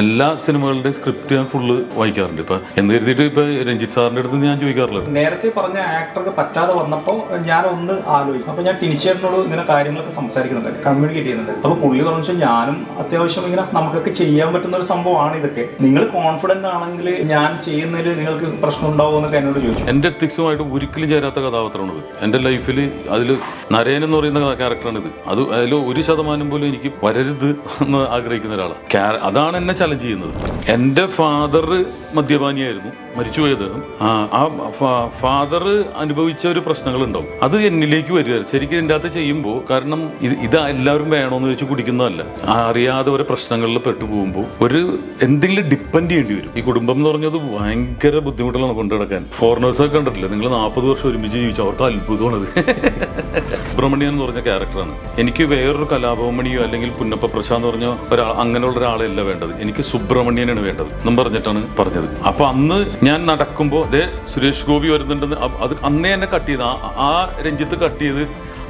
എല്ലാ സിനിമകളുടെയും സ്ക്രിപ്റ്റ് ഞാൻ ഫുള്ള് വായിക്കാറുണ്ട്. ഇപ്പൊ എന്ന് കരുതിയിട്ട് ഇപ്പൊ രഞ്ജിത്ത് സാറിന്റെ അടുത്ത് ഞാൻ ചോദിക്കാറില്ല. നേരത്തെ പറഞ്ഞ ആക്ടർക്ക് പറ്റാതെ വന്നപ്പോൾ ഞാൻ ഒന്ന് ആലോചിക്കും. അപ്പൊ ഞാൻ ടിനിച്ചേട്ടനോട് ഇങ്ങനെ കാര്യങ്ങളൊക്കെ സംസാരിക്കുന്നുണ്ട്. കമ്മ്യൂണിക്കേറ്റ് ചെയ്യുന്നുണ്ട്. അപ്പൊ പുള്ളി പറഞ്ഞു വെച്ചാൽ ഞാനും അത്യാവശ്യം ഇങ്ങനെ നമുക്കൊക്കെ ചെയ്യാൻ പറ്റുന്ന ഒരു സംഭവമാണ് ഇതൊക്കെ. നിങ്ങൾ കോൺഫിഡന്റ് ആണെങ്കിൽ ഞാൻ ചെയ്യുന്നതിൽ നിങ്ങൾക്ക് പ്രശ്നം ഉണ്ടാവുമോ എന്നൊക്കെ എന്നോട് ചോദിച്ചു. എന്റെ എത്തിക്സുമായിട്ട് ഒരിക്കലും ചേരാത്ത കഥാപാത്രമാണ് ഇത് എന്റെ ലൈഫിൽ അതിൽ നരയൻ എന്ന് പറയുന്ന ക്യാരക്ടറാണ് ഇത് അത് അതിൽ ഒരു ശതമാനം പോലും എനിക്ക് വരരുത് എന്ന് ആഗ്രഹിക്കുന്ന ഒരാളാണ് അതാണ് എന്നെ ചലഞ്ച് ചെയ്യുന്നത്? എന്റെ ഫാദർ മദ്യപാനിയായിരുന്നു. മരിച്ചുപോയ അദ്ദേഹം. ആ ഫാദർ അനുഭവിച്ച ഒരു പ്രശ്നങ്ങൾ ഉണ്ടാവും അത് എന്നിലേക്ക് വരിക. ശരിക്കും ഇതിന്റെ അകത്ത് ചെയ്യുമ്പോൾ കാരണം ഇത് ഇത് എല്ലാവരും വേണമെന്ന് വെച്ച് കുടിക്കുന്നതല്ല. അറിയാതെ ഒരു പ്രശ്നങ്ങളിൽ പെട്ടു പോകുമ്പോൾ ഒരു എന്തെങ്കിലും ഡിപ്പെൻഡ് ചെയ്യേണ്ടി വരും. ഈ കുടുംബം എന്ന് പറഞ്ഞത് ഭയങ്കര ബുദ്ധിമുട്ടുകളാണ് കൊണ്ടു നടക്കാൻ. ഫോറിനേഴ്സൊക്കെ കണ്ടിട്ടില്ല? നിങ്ങൾ നാൽപ്പത് വർഷം ഒരുമിച്ച് ജീവിച്ചു അവർക്ക് അത്ഭുതമാണത്. സുബ്രഹ്മണ്യൻ എന്ന് പറഞ്ഞ ക്യാരക്ടറാണ് എനിക്ക് വേറൊരു കലാഭവമണിയോ അല്ലെങ്കിൽ പുന്നപ്പ പ്രശാന്ത് എന്ന് പറഞ്ഞ ഒരാൾ അങ്ങനെയുള്ള ഒരാളല്ല വേണ്ടത്. എനിക്ക് സുബ്രഹ്മണ്യനാണ് വേണ്ടത് എന്നും പറഞ്ഞിട്ടാണ് പറഞ്ഞത്. അപ്പൊ അന്ന് ഞാൻ നടക്കുമ്പോൾ ദേ സുരേഷ് ഗോപി വരുന്നുണ്ടെന്ന് അത് അന്നേ എന്നെ കട്ട് ചെയ്ത്. ആ രഞ്ജിത്ത് കട്ട് ചെയ്ത്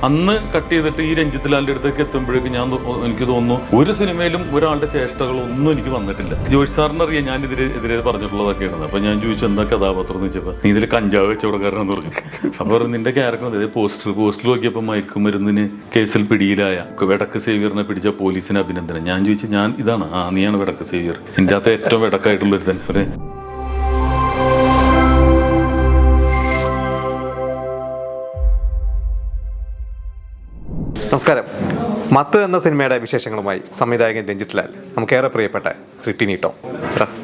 അന്ന് കട്ട് ചെയ്തിട്ട് ഈ രഞ്ജിത്ത് ലാലിന്റെ അടുത്തേക്ക് എത്തുമ്പോഴേക്ക് ഞാൻ എനിക്ക് തോന്നുന്നു ഒരു സിനിമയിലും ഒരാളുടെ ചേഷ്ടകളൊന്നും എനിക്ക് വന്നിട്ടില്ല. ജോഷ് സാറിന് അറിയാം ഞാൻ ഇതിരെ എതിരെ പറഞ്ഞിട്ടുള്ളതൊക്കെയാണ് അപ്പൊ ഞാൻ ചോദിച്ചു എന്താ കഥാപാത്രം? എന്ന് വെച്ചപ്പോ നീ ഇതിൽ കഞ്ചാവ് വെച്ചവടക്കാരനെന്ന് പറഞ്ഞു. അപ്പോൾ നിന്റെ ക്യാരക്ടർ അതായത് പോസ്റ്റർ പോസ്റ്റർ നോക്കിയപ്പോൾ മയക്കുമരുന്നിന് കേസിൽ പിടിയിലായ വെടക്ക് സേവിയറിനെ പിടിച്ച പോലീസിന് അഭിനന്ദനം. ഞാൻ ചോദിച്ചു ഞാൻ ഇതാണ്. ആ നീയാണ് വെടക്ക് സേവിയർ. എന്റെ അകത്ത് ഏറ്റവും വെടക്കായിട്ടുള്ള ഒരു തന്നെ നമസ്കാരം. മത്ത് എന്ന സിനിമയുടെ വിശേഷങ്ങളുമായി സംവിധായകൻ രഞ്ജിത്ത് ലാൽ. നമുക്കേറെ പ്രിയപ്പെട്ട ശ്രീ ടിനിട്ടോ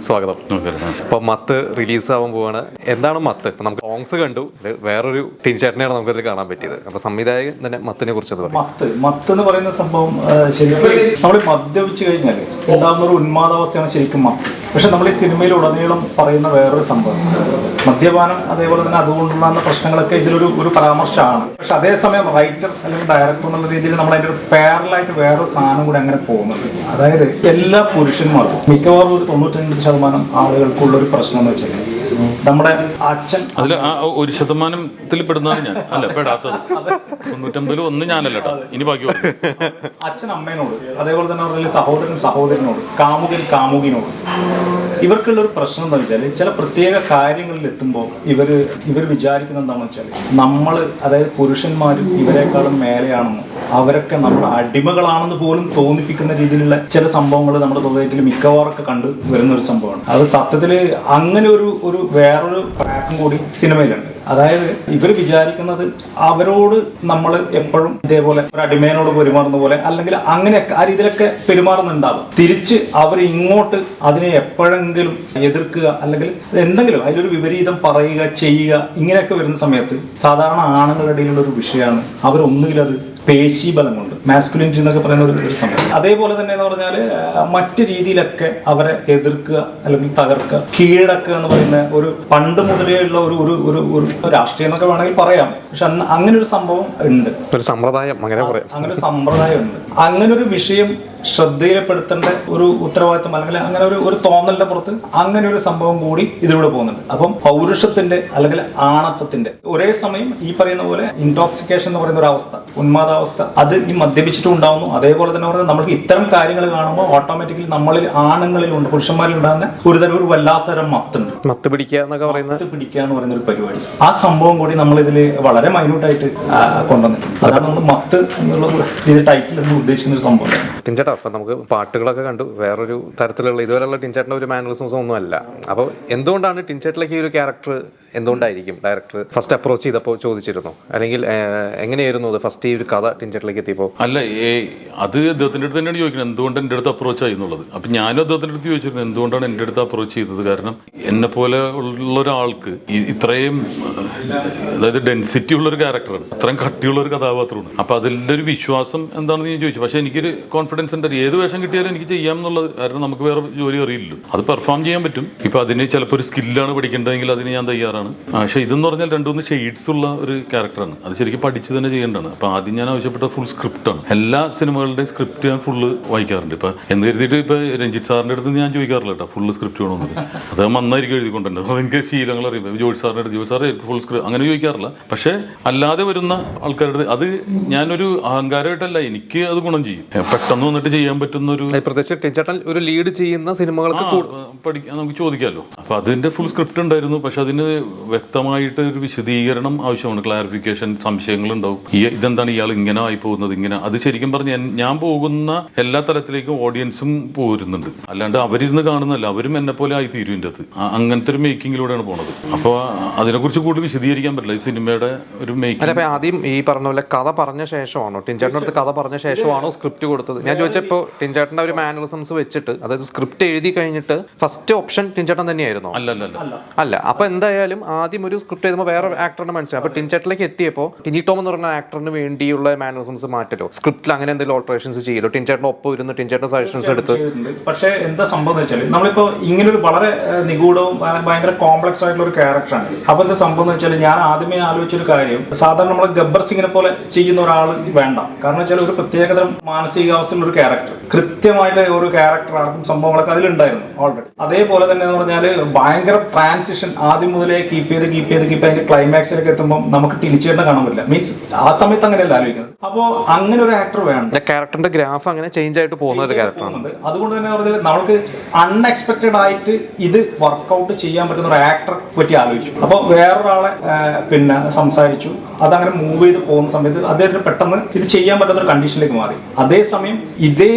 സ്വാഗതം. അപ്പൊ. അപ്പോൾ മത്ത് റിലീസ് ആവാൻ പോവാണ്. എന്താണ് മത്ത്? ഇപ്പം നമുക്ക് സോങ്സ് കണ്ടു. ഇത് വേറൊരു നമുക്ക് നമുക്കതിൽ കാണാൻ പറ്റിയത്. അപ്പോൾ സംവിധായകൻ തന്നെ മത്തിനെ കുറിച്ച് അത് മത്ത്. മത്ത് എന്ന് പറയുന്ന സംഭവം ശരിക്കും നമ്മൾ മദ്യപിച്ചു കഴിഞ്ഞാൽ ഉണ്ടാകുന്ന ഒരു ഉന്മാദാവസ്ഥയാണ് ശരിക്കും മത്ത്. പക്ഷെ നമ്മൾ ഈ സിനിമയിൽ ഉടനീളം പറയുന്ന വേറൊരു സംഭവം. മദ്യപാനം അതേപോലെ തന്നെ അതുകൊണ്ടുണ്ടാകുന്ന പ്രശ്നങ്ങളൊക്കെ ഇതിലൊരു ഒരു പരാമർശമാണ്. പക്ഷെ അതേസമയം റൈറ്റർ അല്ലെങ്കിൽ ഡയറക്ടർ എന്നുള്ള രീതിയിൽ നമ്മൾ അതിന്റെ ഒരു പാരലായിട്ട് വേറൊരു സാധനം കൂടി അങ്ങനെ പോകുന്നുണ്ട്. അതായത് എല്ലാ പുരുഷന്മാർക്കും മിക്കവാറും ഒരു തൊണ്ണൂറ്റഞ്ച് ശതമാനം ആളുകൾക്കുള്ള ഒരു പ്രശ്നം എന്ന് വെച്ചാൽ നമ്മുടെ അച്ഛൻ അതിൽ ആ ഒരു ശതമാനത്തിൽ പെടുന്നതാണ് ഞാൻ. അല്ല പെടാത്തത്. തൊണ്ണൂറ്റമ്പതിൽ ഒന്ന് ഞാനല്ല കേട്ടോ. ഇനി ബാക്കി. അച്ഛൻ അമ്മേനോട് അതേപോലെ തന്നെ അവരുടെ സഹോദരൻ സഹോദരനോട് കാമുകൻ കാമുകിനോട്. ഇവർക്കുള്ള ഒരു പ്രശ്നം എന്താ വെച്ചാൽ ചില പ്രത്യേക കാര്യങ്ങളിൽ എത്തുമ്പോൾ ഇവർ ഇവർ വിചാരിക്കുന്നത് എന്താണെന്ന് വെച്ചാൽ നമ്മൾ അതായത് പുരുഷന്മാരും ഇവരെക്കാളും മേലെയാണെന്നും അവരൊക്കെ നമ്മുടെ അടിമകളാണെന്ന് പോലും തോന്നിപ്പിക്കുന്ന രീതിയിലുള്ള ചില സംഭവങ്ങൾ നമ്മുടെ സൊസൈറ്റിയിൽ മിക്കവാറൊക്കെ കണ്ടു വരുന്ന ഒരു സംഭവമാണ്. അത് സത്യത്തിൽ അങ്ങനെ ഒരു ഒരു വേറൊരു ട്രാക്കും കൂടി സിനിമയിലുണ്ട്. അതായത് ഇവർ വിചാരിക്കുന്നത് അവരോട് നമ്മൾ എപ്പോഴും ഇതേപോലെ ഒരു അടിമേനോട് പെരുമാറുന്ന പോലെ അല്ലെങ്കിൽ അങ്ങനെയൊക്കെ ആ രീതിയിലൊക്കെ പെരുമാറുന്നുണ്ടാവും. തിരിച്ച് അവർ ഇങ്ങോട്ട് അതിനെ എപ്പോഴെങ്കിലും എതിർക്കുക അല്ലെങ്കിൽ എന്തെങ്കിലും അതിലൊരു വിപരീതം പറയുക ചെയ്യുക ഇങ്ങനെയൊക്കെ വരുന്ന സമയത്ത് സാധാരണ ആണുങ്ങളുടെ ഇടയിലുള്ള ഒരു വിഷയമാണ് അവരൊന്നുകിൽ അത് പേശീബലം കൊണ്ട് മാസ്കുലിനിറ്റി എന്നൊക്കെ പറയുന്ന ഒരു സംഭവം അതേപോലെ തന്നെ എന്ന് പറഞ്ഞാൽ മറ്റു രീതിയിലൊക്കെ അവരെ എതിർക്കുക അല്ലെങ്കിൽ തകർക്കുക കീഴടക്കുക എന്ന് പറയുന്ന ഒരു പണ്ട് മുതലേ ഉള്ള ഒരു ഒരു ഒരു രാഷ്ട്രീയം എന്നൊക്കെ വേണമെങ്കിൽ പറയാം. പക്ഷെ അന്ന് അങ്ങനെ ഒരു സംഭവം ഉണ്ട്. ഒരു സമ്പ്രദായം അങ്ങനെ പറയാം. അങ്ങനെ ഒരു സമ്പ്രദായമുണ്ട് അങ്ങനെ ഒരു വിഷയം ശ്രദ്ധയിൽപ്പെടുത്തേണ്ട ഒരു ഉത്തരവാദിത്തം അല്ലെങ്കിൽ അങ്ങനെ ഒരു ഒരു തോന്നലിന്റെ പുറത്ത് അങ്ങനെ ഒരു സംഭവം കൂടി ഇതിലൂടെ പോകുന്നുണ്ട്. അപ്പം പൗരുഷത്തിന്റെ അല്ലെങ്കിൽ ആണത്വത്തിന്റെ ഒരേ സമയം ഈ പറയുന്ന പോലെ ഇൻടോക്സിക്കേഷൻ എന്ന് പറയുന്ന ഒരു അവസ്ഥ ഉന്മാദാവസ്ഥ അത് ഈ മദ്യപിച്ചിട്ടും ഉണ്ടാവുന്നു. അതേപോലെ തന്നെ പറഞ്ഞാൽ നമുക്ക് ഇത്തരം കാര്യങ്ങൾ കാണുമ്പോൾ ഓട്ടോമാറ്റിക്കലി നമ്മളിൽ ആണുങ്ങളിലുണ്ട് പുരുഷന്മാരിൽ ഉണ്ടാകുന്ന ഒരു തരം ഒരു വല്ലാത്തരം മത്തുണ്ട്. മത്ത് പിടിക്കുക എന്നൊക്കെ പറയുന്നത്? പിടിക്കുക എന്ന് പറയുന്ന ഒരു പരിപാടി. ആ സംഭവം കൂടി നമ്മൾ ഇതിൽ വളരെ മൈന്യൂട്ടായിട്ട് കൊണ്ടുവന്നിട്ടുണ്ട്. അതാണ് നമ്മൾ മത്ത് എന്നുള്ള ഇത് ടൈറ്റിൽ എന്ന് ഉദ്ദേശിക്കുന്ന ഒരു സംഭവം. ടിൻചേട്ടാ അപ്പം നമുക്ക് പാട്ടുകളൊക്കെ കണ്ടു. വേറൊരു തരത്തിലുള്ള ഇതുവരെയുള്ള ടിൻചേട്ടന്റെ ഒരു മാനറിസംസ് ഒന്നും അല്ല അപ്പോൾ എന്തുകൊണ്ടാണ് ടിൻചേട്ടിലേക്ക് ഈ ഒരു ക്യാരക്ടർ എന്തുകൊണ്ടായിരിക്കും ഡയറക്ടർ ഫസ്റ്റ് അപ്രോച്ച് ചെയ്തപ്പോൾ ചോദിച്ചിരുന്നു? അല്ലെങ്കിൽ എങ്ങനെയായിരുന്നു അത്? ഫസ്റ്റ് ഈ ഒരു കഥ ടിഞ്ചറ്റിലേക്ക് എത്തിയപ്പോൾ? അല്ല ഏ അത് അദ്ദേഹത്തിന്റെ അടുത്ത് തന്നെയാണ് ചോദിക്കുന്നത്. എന്തുകൊണ്ട് എന്റെ അടുത്ത് അപ്രോച്ച് ആയി എന്നുള്ളത്? അപ്പം ഞാനും അദ്ദേഹത്തിന്റെ അടുത്ത് ചോദിച്ചിരുന്നു എന്തുകൊണ്ടാണ് എന്റെ അടുത്ത് അപ്രോച്ച് ചെയ്തത്? കാരണം എന്നെ പോലെ ഉള്ള ഒരാൾക്ക് ഇത്രയും അതായത് ഡെൻസിറ്റി ഉള്ള ഒരു ക്യാരക്ടറാണ് ഇത്രയും കട്ടിയുള്ള ഒരു കഥാപാത്രമാണ്. അപ്പം അതിന്റെ ഒരു വിശ്വാസം എന്താണെന്ന് ഞാൻ ചോദിച്ചു. പക്ഷേ എനിക്കൊരു കോൺഫിഡൻസ് ഉണ്ട്. ഏത് വേഷം കിട്ടിയാലും എനിക്ക് ചെയ്യാം എന്നുള്ളത്. കാരണം നമുക്ക് വേറെ ജോലി അറിയില്ലല്ലോ. അത് പെർഫോം ചെയ്യാൻ പറ്റും. ഇപ്പം അതിന് ചിലപ്പോൾ ഒരു സ്കില്ലാണ് പഠിക്കേണ്ടതെങ്കിൽ അതിന് ഞാൻ തയ്യാറാണ്. ക്യാരക്ടറാണ് പക്ഷേ ഇതെന്ന് പറഞ്ഞാൽ രണ്ടുമൂന്ന് ഷെയ്ഡ്സ് ഉള്ള ഒരു ക്യാരക്ടറാണ് അത് ശരിക്കും പഠിച്ച് തന്നെ ചെയ്യേണ്ടതാണ്. അപ്പോൾ ആദ്യം ഞാൻ ആവശ്യപ്പെട്ട ഫുൾ സ്ക്രിപ്റ്റാണ് എല്ലാ സിനിമകളുടെ സ്ക്രിപ്റ്റ് ഞാൻ ഫുള്ള് വായിക്കാറുണ്ട്. ഇപ്പോൾ എന്ന് കരുതിയിട്ട് ഇപ്പോൾ രഞ്ജിത്ത് സാറിന്റെ അടുത്ത് ഞാൻ ചോദിക്കാറില്ല കേട്ടോ. ഫുള്ള് സ്ക്രിപ്റ്റ് വേണമെന്നത് അത് നന്നായിരിക്കും എഴുതിക്കൊണ്ടുണ്ട് അപ്പോൾ എനിക്ക് ശീലങ്ങൾ അറിയുമ്പോൾ ജോർജ് സാറിന്റെ അടുത്ത് ജോർജ് സാറ് ഫുൾ സ്ക്രിപ്റ്റ് അങ്ങനെ ചോദിക്കാറില്ല. പക്ഷേ അല്ലാതെ വരുന്ന ആൾക്കാരുടെ അത് ഞാനൊരു അഹങ്കാരമായിട്ടല്ല എനിക്ക് അത് ഗുണം ചെയ്യും. പെട്ടെന്ന് വന്നിട്ട് ചെയ്യാൻ പറ്റുന്ന ഒരു പ്രത്യേകിച്ച് ഒരു ലീഡ് ചെയ്യുന്ന സിനിമകൾക്ക് പഠിക്കാൻ നമുക്ക് ചോദിക്കാമല്ലോ അപ്പൊ അതിന്റെ ഫുൾ സ്ക്രിപ്റ്റ് ഉണ്ടായിരുന്നു. പക്ഷെ അതിന് വ്യക്തമായിട്ട് ഒരു വിശദീകരണം ആവശ്യമാണ് ക്ലാരിഫിക്കേഷൻ സംശയങ്ങൾ ഉണ്ടാവും ഈ ഇതെന്താണ് ഇയാൾ ഇങ്ങനെ ആയി പോകുന്നത് ഇങ്ങനെ. അത് ശരിക്കും പറഞ്ഞ ഞാൻ പോകുന്ന എല്ലാ തലത്തിലേക്കും ഓഡിയൻസും പോരുന്നുണ്ട്. അല്ലാണ്ട് അവരിന്ന് കാണുന്നല്ല അവരും എന്നെ പോലെ ആയി തീരും ഇതിന്റെ അത് അങ്ങനത്തെ ഒരു മേക്കിങ്ങിലൂടെയാണ് പോണത്. അപ്പോൾ അതിനെക്കുറിച്ച് കൂടുതൽ വിശദീകരിക്കാൻ പറ്റില്ല. ഈ സിനിമയുടെ ഒരു മേക്കിംഗ് ആദ്യം ഈ പറഞ്ഞ പോലെ കഥ പറഞ്ഞ ശേഷമാണോ? ടിൻചേട്ടന്റെ അടുത്ത് കഥ പറഞ്ഞ ശേഷമാണോ സ്ക്രിപ്റ്റ് കൊടുത്തത്? ഞാൻ ചോദിച്ചപ്പോൾ ടിൻചേട്ടന്റെ ഒരു മാനറിസംസ് വെച്ചിട്ട് അതായത് സ്ക്രിപ്റ്റ് എഴുതി കഴിഞ്ഞിട്ട് ഫസ്റ്റ് ഓപ്ഷൻ ടിൻചാട്ടൻ തന്നെയായിരുന്നു? അല്ല അല്ല അല്ല അപ്പോൾ അപ്പൊ എന്തായാലും ആദ്യം ഒരു സ്ക്രിപ്റ്റ് എഴുതുമ്പോൾ വേറെ ആക്ടറിനെ മനസ്സിലായി അപ്പൊ ടിൻചേട്ടിലേക്ക് എത്തിയപ്പോൾ ടിനി ടോം എന്ന് പറഞ്ഞ ആക്ടറിന് വേണ്ടിയുള്ള മാനറിസംസ് മാറ്റലോ? സ്ക്രിപ്റ്റിൽ അങ്ങനെ എന്തെങ്കിലും ഓൾട്ടറേഷൻസ് ചെയ്യലോ? ടിൻചേട്ടൻ ഒപ്പം ഇരുന്ന് ടിൻചേട്ടൻ സജഷൻസ് എടുത്ത്? പക്ഷേ എന്താ സംഭവം എന്ന് വെച്ചാൽ നമ്മളിപ്പോ ഇങ്ങനെ ഒരു വളരെ നിഗൂഢവും ഭയ- ഭയങ്കര കോംപ്ലക്സ് ആയിട്ടുള്ള ഒരു ക്യാരക്ടറാണ് അപ്പൊ എന്താ സംഭവം എന്ന് വെച്ചാൽ ഞാൻ ആദ്യമേ ആലോചിച്ചൊരു കാര്യം സാധാരണ നമ്മൾ ഗബ്ബർ സിംഗിനെ പോലെ ചെയ്യുന്ന ഒരാൾ വേണ്ട. കാരണം വെച്ചാൽ ഒരു പ്രത്യേകതരം മാനസികാവസ്ഥയുള്ള ഒരു ക്യാരക്ടർ കൃത്യമായിട്ട് ഒരു ക്യാരക്ടർ ആർക്കും സംഭവങ്ങളൊക്കെ അതിലുണ്ടായിരുന്നു ഓൾറെഡി അതേപോലെ തന്നെ എന്ന് പറഞ്ഞാൽ ഭയങ്കര ട്രാൻസിഷൻ ആദ്യം മുതലേ കീപ്പ് ചെയ്ത് കീപ്പ് ചെയ്ത് കീപ്പ് അതിന്റെ ക്ലൈമാക്സിലേക്ക് എത്തുമ്പോൾ നമുക്ക് ടിനിച്ചേട്ടനെ കാണാൻ പറ്റില്ല. മീൻസ് ആ സമയത്ത് അങ്ങനെയല്ല ആലോചിക്കുന്നത്. അപ്പോൾ അങ്ങനെ ഒരു ആക്ടർ വേണം. ക്യാരക്ടറിന്റെ ഗ്രാഫ് അങ്ങനെ ചേഞ്ച് ആയിട്ട് പോകുന്ന ഒരു ക്യാരക്ടറാണ് പോകുന്നുണ്ട്. അതുകൊണ്ട് തന്നെ പറഞ്ഞാൽ നമുക്ക് അൺഎക്സ്പെക്റ്റഡ് ആയിട്ട് ഇത് വർക്കൗട്ട് ചെയ്യാൻ പറ്റുന്ന ഒരു ആക്ടർ പറ്റി ആലോചിച്ചു. അപ്പോൾ വേറൊരാളെ പിന്നെ സംസാരിച്ചു. അതങ്ങനെ മൂവ് ചെയ്ത് പോകുന്ന സമയത്ത് അദ്ദേഹത്തിന് പെട്ടെന്ന് ഇത് ചെയ്യാൻ പറ്റുന്ന ഒരു കണ്ടീഷനിലേക്ക് മാറി. അതേസമയം ഇതേ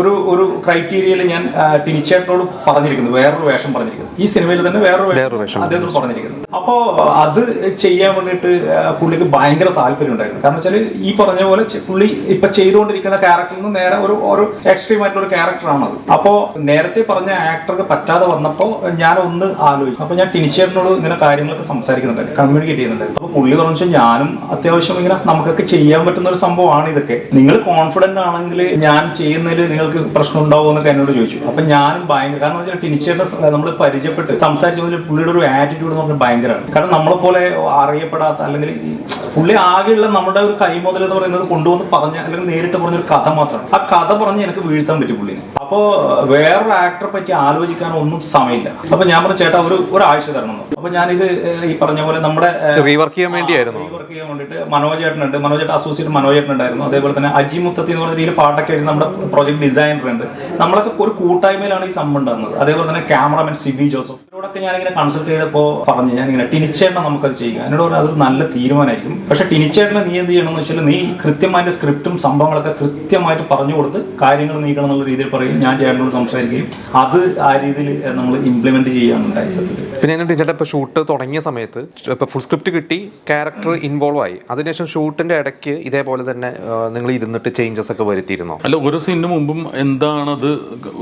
ഒരു ഒരു ക്രൈറ്റീരിയയിൽ ഞാൻ ടിനിച്ചേട്ടനോട് പറഞ്ഞിരിക്കുന്നു. വേറൊരു വേഷം പറഞ്ഞിരിക്കുന്നു. ഈ സിനിമയിൽ തന്നെ വേറൊരു വേഷം. അദ്ദേഹത്തോട് പറഞ്ഞിരിക്കുന്നു. അപ്പോൾ അത് ചെയ്യാൻ വേണ്ടിയിട്ട് പുള്ളിക്ക് ഭയങ്കര താല്പര്യം ഉണ്ടായിരുന്നു കാരണം വെച്ചാൽ ഈ പറഞ്ഞ പോലെ പുള്ളി ഇപ്പൊ ചെയ്തുകൊണ്ടിരിക്കുന്ന ക്യാരക്ടറിൽ നിന്ന് നേരെ ഒരു ഒരു എക്സ്ട്രീം ആയിട്ടുള്ള ഒരു ക്യാരക്ടറാണ് അത് അപ്പോ നേരത്തെ പറഞ്ഞ ആക്ടർക്ക് പറ്റാതെ വന്നപ്പോൾ ഞാൻ ഒന്ന് ആലോചിക്കും അപ്പോൾ ഞാൻ ടീച്ചറിനോട് ഇങ്ങനെ കാര്യങ്ങളൊക്കെ സംസാരിക്കുന്നുണ്ട് കമ്മ്യൂണിക്കേറ്റ് ചെയ്യുന്നുണ്ട്. അപ്പോൾ പുള്ളി പറഞ്ഞു ഞാനും അത്യാവശ്യം ഇങ്ങനെ നമുക്കൊക്കെ ചെയ്യാൻ പറ്റുന്ന ഒരു സംഭവമാണ് ഇതൊക്കെ. നിങ്ങൾ കോൺഫിഡന്റ് ആണെങ്കിൽ ഞാൻ ചെയ്യുന്നതിൽ നിങ്ങൾക്ക് പ്രശ്നം ഉണ്ടാവുമോ എന്നൊക്കെ എന്നോട് ചോദിച്ചു. അപ്പം ഞാനും ഭയങ്കര കാരണം വെച്ചാൽ ടിനിച്ചേട്ടനെ നമ്മൾ പരിചയപ്പെട്ട് സംസാരിച്ചു മുതൽ പുള്ളിയുടെ ഒരു ആറ്റിറ്റ്യൂഡ് എന്ന് പറഞ്ഞാൽ ഭയങ്കരമാണ്. കാരണം നമ്മളെ പോലെ അറിയപ്പെടാത്ത അല്ലെങ്കിൽ ഈ പുള്ളി ആകെയുള്ള നമ്മുടെ ഒരു കൈമുതൽ എന്ന് പറയുന്നത് കൊണ്ടുവന്ന് പറഞ്ഞ അല്ലെങ്കിൽ നേരിട്ട് പറഞ്ഞ ഒരു കഥ മാത്രം. ആ കഥ പറഞ്ഞ് എനിക്ക് വീഴ്ത്താൻ പറ്റി പുള്ളിനെ. അപ്പോൾ വേറൊരു ആക്ടറെ പറ്റി ആലോചിക്കാൻ ഒന്നും സമയമില്ല. അപ്പൊ ഞാൻ പറഞ്ഞു ചേട്ടാ ഒരു ഒരാഴ്ച തരണം അപ്പോൾ അപ്പൊ ഞാനിത് ഈ പറഞ്ഞ പോലെ നമ്മുടെ റീവർക്ക് ചെയ്യാൻ വേണ്ടിയായിരുന്നു. വർക്ക് ചെയ്യാൻ വേണ്ടിയിട്ട് മനോജേട്ടനുണ്ട്. മനോജേട്ട അസോസിയേറ്റ് മനോജേട്ടൻ ഉണ്ടായിരുന്നു അതേപോലെ തന്നെ അജി മുത്തത്തി എന്ന് പറഞ്ഞ രീതിയിൽ പാട്ടൊക്കെ എഴുതി നമ്മുടെ പ്രോജക്ട് ഡിസൈനർ ഉണ്ട്. നമ്മളൊക്കെ ഒരു കൂട്ടായ്മയിലാണ് ഈ സംഭവം ഉണ്ടാകുന്നത്. അതേപോലെ തന്നെ ക്യാമറമാൻ സിബി ജോസഫ്. ഇവരോടൊക്കെ ഇങ്ങനെ കൺസൾട്ട് ചെയ്തപ്പോൾ പറഞ്ഞു. ഞാൻ ഞാനിങ്ങനെ ടിനിച്ചേട്ടനെ നമുക്കത് ചെയ്യുക എന്നോട് പറഞ്ഞാൽ അതൊരു നല്ല തീരുമാനമായിരിക്കും. പക്ഷെ ടിനിച്ചേട്ടനെ നീ എന്ത് ചെയ്യണമെന്ന് വെച്ചാൽ നീ കൃത്യമായിട്ട് സ്ക്രിപ്റ്റും സംഭവങ്ങളൊക്കെ കൃത്യമായിട്ട് പറഞ്ഞു കൊടുത്ത് കാര്യങ്ങൾ നീക്കണം എന്നുള്ള രീതിയിൽ പറയും. ഞാൻ ചേട്ടനോട് സംസാരിക്കുകയും അത് ആ രീതിയിൽ നമ്മൾ ഇംപ്ലിമെന്റ് ചെയ്യാനുണ്ടായി സത്യത്തിൽ. പിന്നെ ടീച്ചേട്ടാ ഇപ്പോൾ ഷൂട്ട് തുടങ്ങിയ സമയത്ത് ഫുൾ സ്ക്രിപ്റ്റ് കിട്ടി ക്യാരക്ടർ ഇൻവോൾവ് ആയി. അതിനുശേഷം ഷൂട്ടിന്റെ ഇടയ്ക്ക് ഇതേപോലെ തന്നെ നിങ്ങൾ ഇരുന്നിട്ട് ചേഞ്ചസ് ഒക്കെ വരുത്തിയിരുന്നോ? അല്ല ഓരോ സീനിന് മുമ്പും എന്താണത്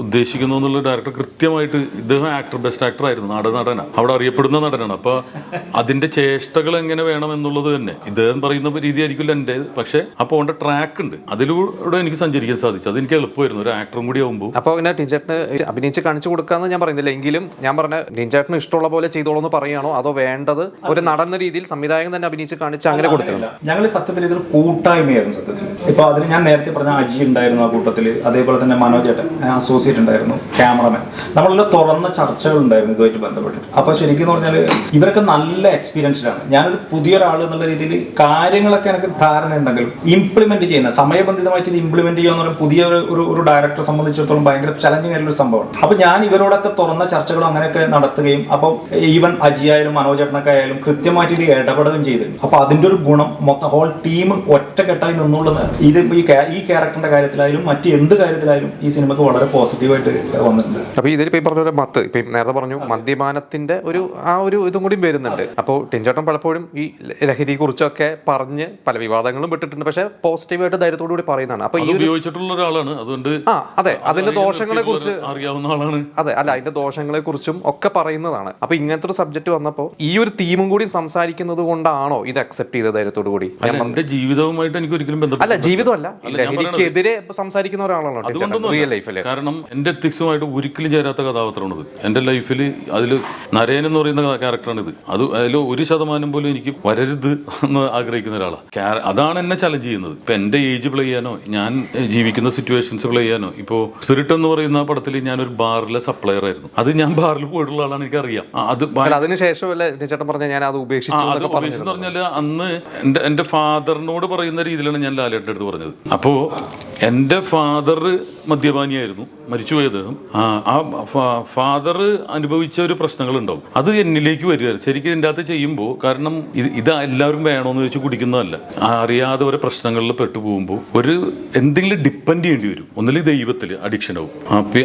ഉദ്ദേശിക്കുന്നു എന്നുള്ള ഡയറക്ടർ കൃത്യമായിട്ട് ഇദ്ദേഹം ആക്ടർ ബെസ്റ്റ് ആക്ടർ ആയിരുന്നു നാടൻ നടനാണ് അവിടെ അറിയപ്പെടുന്ന നടനാണ്. അപ്പൊ അതിന്റെ ചേഷ്ടകൾ എങ്ങനെ വേണം എന്നുള്ളത് തന്നെ. ഇദ്ദേഹം പറയുന്ന രീതി ആയിരിക്കില്ല എന്റെ പക്ഷെ അപ്പോൾ അവന്റെ ട്രാക്ക് ഉണ്ട്. അതിലൂടെ എനിക്ക് സഞ്ചരിക്കാൻ സാധിച്ചു. അത് എനിക്ക് എളുപ്പമായിരുന്നു. ഒരു ആക്ടറും കൂടി ആവുമ്പോൾ. അപ്പോൾ പിന്നെ ടീച്ചേട്ടന് അഭിനയിച്ച് കാണിച്ചു കൊടുക്കാന്ന് ഞാൻ പറയുന്നില്ല. എങ്കിലും ഞാൻ പറഞ്ഞ ടീച്ചേട്ടന് ഇഷ്ടമുള്ള പോലെ ചെയ്തോളൂ എന്ന് പറയുകയാണോ? അതോ വേണ്ടത്? ഒരു നടന്ന രീതിയിൽ സംവിധായകൻ തന്നെ അഭിനയിച്ച് കാണിച്ച് അങ്ങനെ കൊടുത്തിരുന്നു. ഞങ്ങൾ സത്യത്തിൽ ഇതൊരു കൂട്ടായ്മയായിരുന്നു സത്യത്തിൽ. ഇപ്പൊ അതിന് ഞാൻ നേരത്തെ പറഞ്ഞ അജി ഉണ്ടായിരുന്നു ആ കൂട്ടത്തിൽ അതേപോലെ തന്നെ മനോജേട്ടൻ അസോസിയേറ്റ് ഉണ്ടായിരുന്നു ക്യാമറമാൻ നമ്മളെല്ലാം തുറന്ന ചർച്ചകൾ ഉണ്ടായിരുന്നു ഇതുമായിട്ട് ബന്ധപ്പെട്ടിട്ട്. അപ്പൊ ശരിക്കും പറഞ്ഞാൽ ഇവരൊക്കെ നല്ല എക്സ്പീരിയൻസ്ഡാണ് ഞാനൊരു പുതിയൊരാൾ എന്നുള്ള രീതിയിൽ കാര്യങ്ങളൊക്കെ എനിക്ക് ധാരണ ഉണ്ടെങ്കിലും ഇംപ്ലിമെന്റ് ചെയ്യുന്ന സമയബന്ധിതമായിട്ട് ഇംപ്ലിമെന്റ് ചെയ്യുക എന്ന് പുതിയ ഒരു- ഒരു ഡയറക്ടറെ സംബന്ധിച്ചിടത്തോളം ഭയങ്കര ചലഞ്ചിങ് ആയിട്ടുള്ള ഒരു സംഭവമാണ്. അപ്പൊ ഞാൻ ഇവരോടൊക്കെ തുറന്ന ചർച്ചകളും അങ്ങനെയൊക്കെ നടത്തുകയും അപ്പം ഈവൻ അജിയായാലും മനോജേട്ടനൊക്കെ ആയാലും കൃത്യമായിട്ട് ഇടപെടുകയും ചെയ്തിട്ടുണ്ട് അപ്പൊ അതിന്റെ ഒരു ഗുണം മൊത്തം ഹോൾ ടീം ഒറ്റക്കെട്ടായി നിന്നുള്ളത് ഇത് ഈ ഈ ക്യാരക്ടറിന്റെ കാര്യത്തിലായാലും മറ്റ് എന്ത് കാര്യത്തിലായാലും ഈ സിനിമക്ക് വളരെ പോസിറ്റീവായിട്ട് വന്നിട്ടുണ്ട്. അപ്പോൾ ഇതിൽ ഇപ്പോൾ ഈ പറഞ്ഞ പോലെ മത്ത് ഇപ്പം നേരത്തെ പറഞ്ഞു മദ്യപാനത്തിന്റെ ഒരു ആ ഒരു ഇതും കൂടി വരുന്നുണ്ട്. അപ്പോൾ ടിൻചേട്ടൻ പലപ്പോഴും ഈ ലഹരിയെ കുറിച്ചൊക്കെ പറഞ്ഞ് പല വിവാദങ്ങളും വിട്ടിട്ടുണ്ട്. പക്ഷേ പോസിറ്റീവായിട്ട് ധൈര്യത്തോടു കൂടി പറയുന്നതാണ്. അപ്പോൾ ഈ ഉപയോഗിച്ചിട്ടുള്ള ഒരാളാണ്. അതുകൊണ്ട് ആ അതെ. അതിന്റെ ദോഷങ്ങളെ കുറിച്ച് അറിയാവുന്ന ആളാണ്. അതെ അല്ല അതിന്റെ ദോഷങ്ങളെ കുറിച്ചും ഒക്കെ പറയുന്നതാണ്. അപ്പൊ ഇങ്ങനത്തെ ഒരു സബ്ജക്ട് വന്നപ്പോൾ ഈ ഒരു തീമും കൂടി സംസാരിക്കുന്നത് കൊണ്ടാണോ ഇത് അക്സെപ്റ്റ് ചെയ്ത ധൈര്യത്തോടു കൂടി. എന്റെ ജീവിതവുമായിട്ട് എനിക്ക് ഒരിക്കലും അല്ല ജീവിതമല്ല. ലഹരിക്കെതിരെ സംസാരിക്കുന്ന ഒരാളാണോ റിയൽ ലൈഫിൽ കാരണം എന്റെ എത്തിക്സുമായിട്ട് ഒരിക്കലും ചേരാത്ത കഥാപാത്രമാണിത്. എന്റെ ലൈഫിൽ അതിൽ നരേൻ എന്ന് പറയുന്ന ക്യാരക്ടറാണ് ഇത് അത് അതിൽ ഒരു ശതമാനം പോലും എനിക്ക് വരരുത് എന്ന് ആഗ്രഹിക്കുന്ന ഒരാളാണ് അതാണ് എന്നെ ചലഞ്ച് ചെയ്യുന്നത്. ഇപ്പൊ എന്റെ ഏജ് പ്ലേ ചെയ്യാനോ ഞാൻ ജീവിക്കുന്ന സിറ്റുവേഷൻസ് പ്ലേ ചെയ്യാനോ ഇപ്പോൾ സ്പിരിറ്റ് എന്ന് പറയുന്ന പടത്തിൽ ഒരു ബാറിലെ സപ്ലയർ ആയിരുന്നു. അത് ഞാൻ ബാറിൽ പോയിട്ടുള്ള ആളാണ് എനിക്കറിയാം അറിയാം അത് അതിനുശേഷം ചേട്ടൻ പറഞ്ഞ ഞാൻ അത് ഉപേക്ഷിച്ചു പറഞ്ഞാൽ അന്ന് അന്ന് എന്റെ എന്റെ ഫാദറിനോട് പറയുന്ന രീതിയിലാണ് ഞാൻ ലാലേട്ടന്റെ അടുത്ത് പറഞ്ഞത്. അപ്പോ എന്റെ ഫാദർ മദ്യപാനിയായിരുന്നു മരിച്ചുപോയ അദ്ദേഹം. ആ ഫാദർ അനുഭവിച്ച ഒരു പ്രശ്നങ്ങളുണ്ടാവും. അത് എന്നിലേക്ക് വരിക. ശരിക്കും ഇതിന്റെ അകത്ത് ചെയ്യുമ്പോൾ കാരണം ഇത് ഇത് എല്ലാവരും വേണമെന്ന് വെച്ച് കുടിക്കുന്നതല്ല. അറിയാതെ ഓരോ പ്രശ്നങ്ങളിൽ പെട്ടു പോകുമ്പോൾ ഒരു എന്തെങ്കിലും ഡിപ്പെൻഡ് ചെയ്യേണ്ടി വരും. ഒന്നില്ലെങ്കിൽ ദൈവത്തിൽ അഡിക്ഷനാവും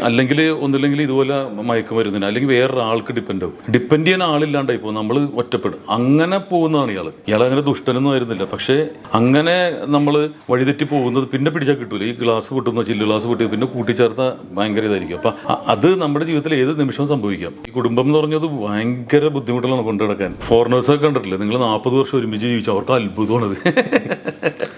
അല്ലെങ്കിൽ ഒന്നില്ലെങ്കിൽ ഇതുപോലെ മയക്കുമരുന്നിന് അല്ലെങ്കിൽ വേറൊരാൾക്ക് ഡിപ്പെൻഡ് ആവും. ഡിപ്പെൻഡ് ചെയ്യാൻ ആളില്ലാണ്ടായി പോകും. നമ്മൾ ഒറ്റപ്പെടും. അങ്ങനെ പോകുന്നതാണ് ഇയാൾ ഇയാൾ അങ്ങനെ ദുഷ്ടനൊന്നും ആയിരുന്നില്ല. പക്ഷേ അങ്ങനെ നമ്മൾ വഴിതെറ്റി പോകുന്നത് പിന്നെ പിടിച്ചാൽ കിട്ടൂല. ഈ ഗ്ലാസ് പൊട്ടുന്ന ചില്ല് ഗ്ലാസ് പൊട്ടി പിന്നെ കൂട്ടിച്ചേർത്ത ഭയങ്കര ഇതായിരിക്കും. അപ്പം അത് നമ്മുടെ ജീവിതത്തിൽ ഏത് നിമിഷവും സംഭവിക്കാം. ഈ കുടുംബം എന്ന് പറഞ്ഞത് ഭയങ്കര ബുദ്ധിമുട്ടുകളാണ് കൊണ്ടു നടക്കാൻ. ഫോറിനേഴ്സൊക്കെ കണ്ടിട്ടില്ലേ? നിങ്ങൾ നാൽപ്പത് വർഷം ഒരുമിച്ച് ജീവിച്ചു അവർക്ക് അത്ഭുതമാണത്.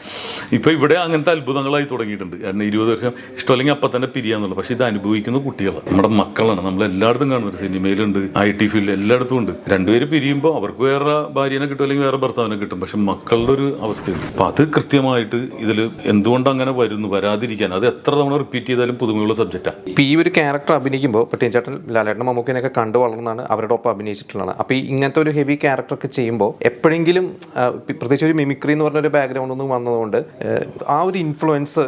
ഇപ്പം ഇവിടെ അങ്ങനത്തെ അത്ഭുതങ്ങളായി തുടങ്ങിയിട്ടുണ്ട്. കാരണം ഇരുപത് വർഷം ഇഷ്ടമല്ലെങ്കിൽ അപ്പം തന്നെ പിരിയാന്നുള്ളത് പക്ഷേ ഇത് അനുഭവിക്കുന്ന കുട്ടികളാണ് നമ്മുടെ മക്കളാണ്. നമ്മൾ എല്ലായിടത്തും കാണുന്നുണ്ട്. സിനിമയിലുണ്ട് ഐ ടി ഫീൽഡിൽ എല്ലായിടത്തും ഉണ്ട്. രണ്ടുപേര് പിരിയുമ്പോൾ അവർക്ക് വേറെ ഭാര്യനെ കിട്ടും അല്ലെങ്കിൽ വേറെ ഭർത്താവിനെ കിട്ടും. പക്ഷെ മക്കളുടെ ഒരു അവസ്ഥയുണ്ട്. അപ്പൊ അത് കൃത്യമായിട്ട് ഇതിൽ എന്തുകൊണ്ട് അങ്ങനെ വരുന്നു? വരാതിരിക്കാൻ. അത് എത്ര തവണ റിപ്പീറ്റ് ചെയ്താലും പുതുമയുള്ള സബ്ജക്റ്റാണ് ഇപ്പൊ ഈ ഒരു ക്യാരക്ടർ അഭിനയിക്കുമ്പോൾ പട്ടിയൻചാട്ടൻ ടീച്ചേട്ടൻ ലാലേട്ടൻ മമ്മൂക്കിനൊക്കെ കണ്ടു വളർന്നാണ് അവരുടെ ഒപ്പം അഭിനയിച്ചിട്ടുള്ളതാണ് അപ്പൊ ഈ ഇങ്ങനത്തെ ഒരു ഹെവി ക്യാരക്ടർ ഒക്കെ ചെയ്യുമ്പോൾ എപ്പോഴെങ്കിലും പ്രത്യേകിച്ച് ഒരു മിമിക്രി എന്ന് പറഞ്ഞ ഒരു ബാക്ക്ഗ്രൗണ്ട് ഒന്നും വന്നതുകൊണ്ട് ആ, ഒരു ഇൻഫ്ലുവൻസ്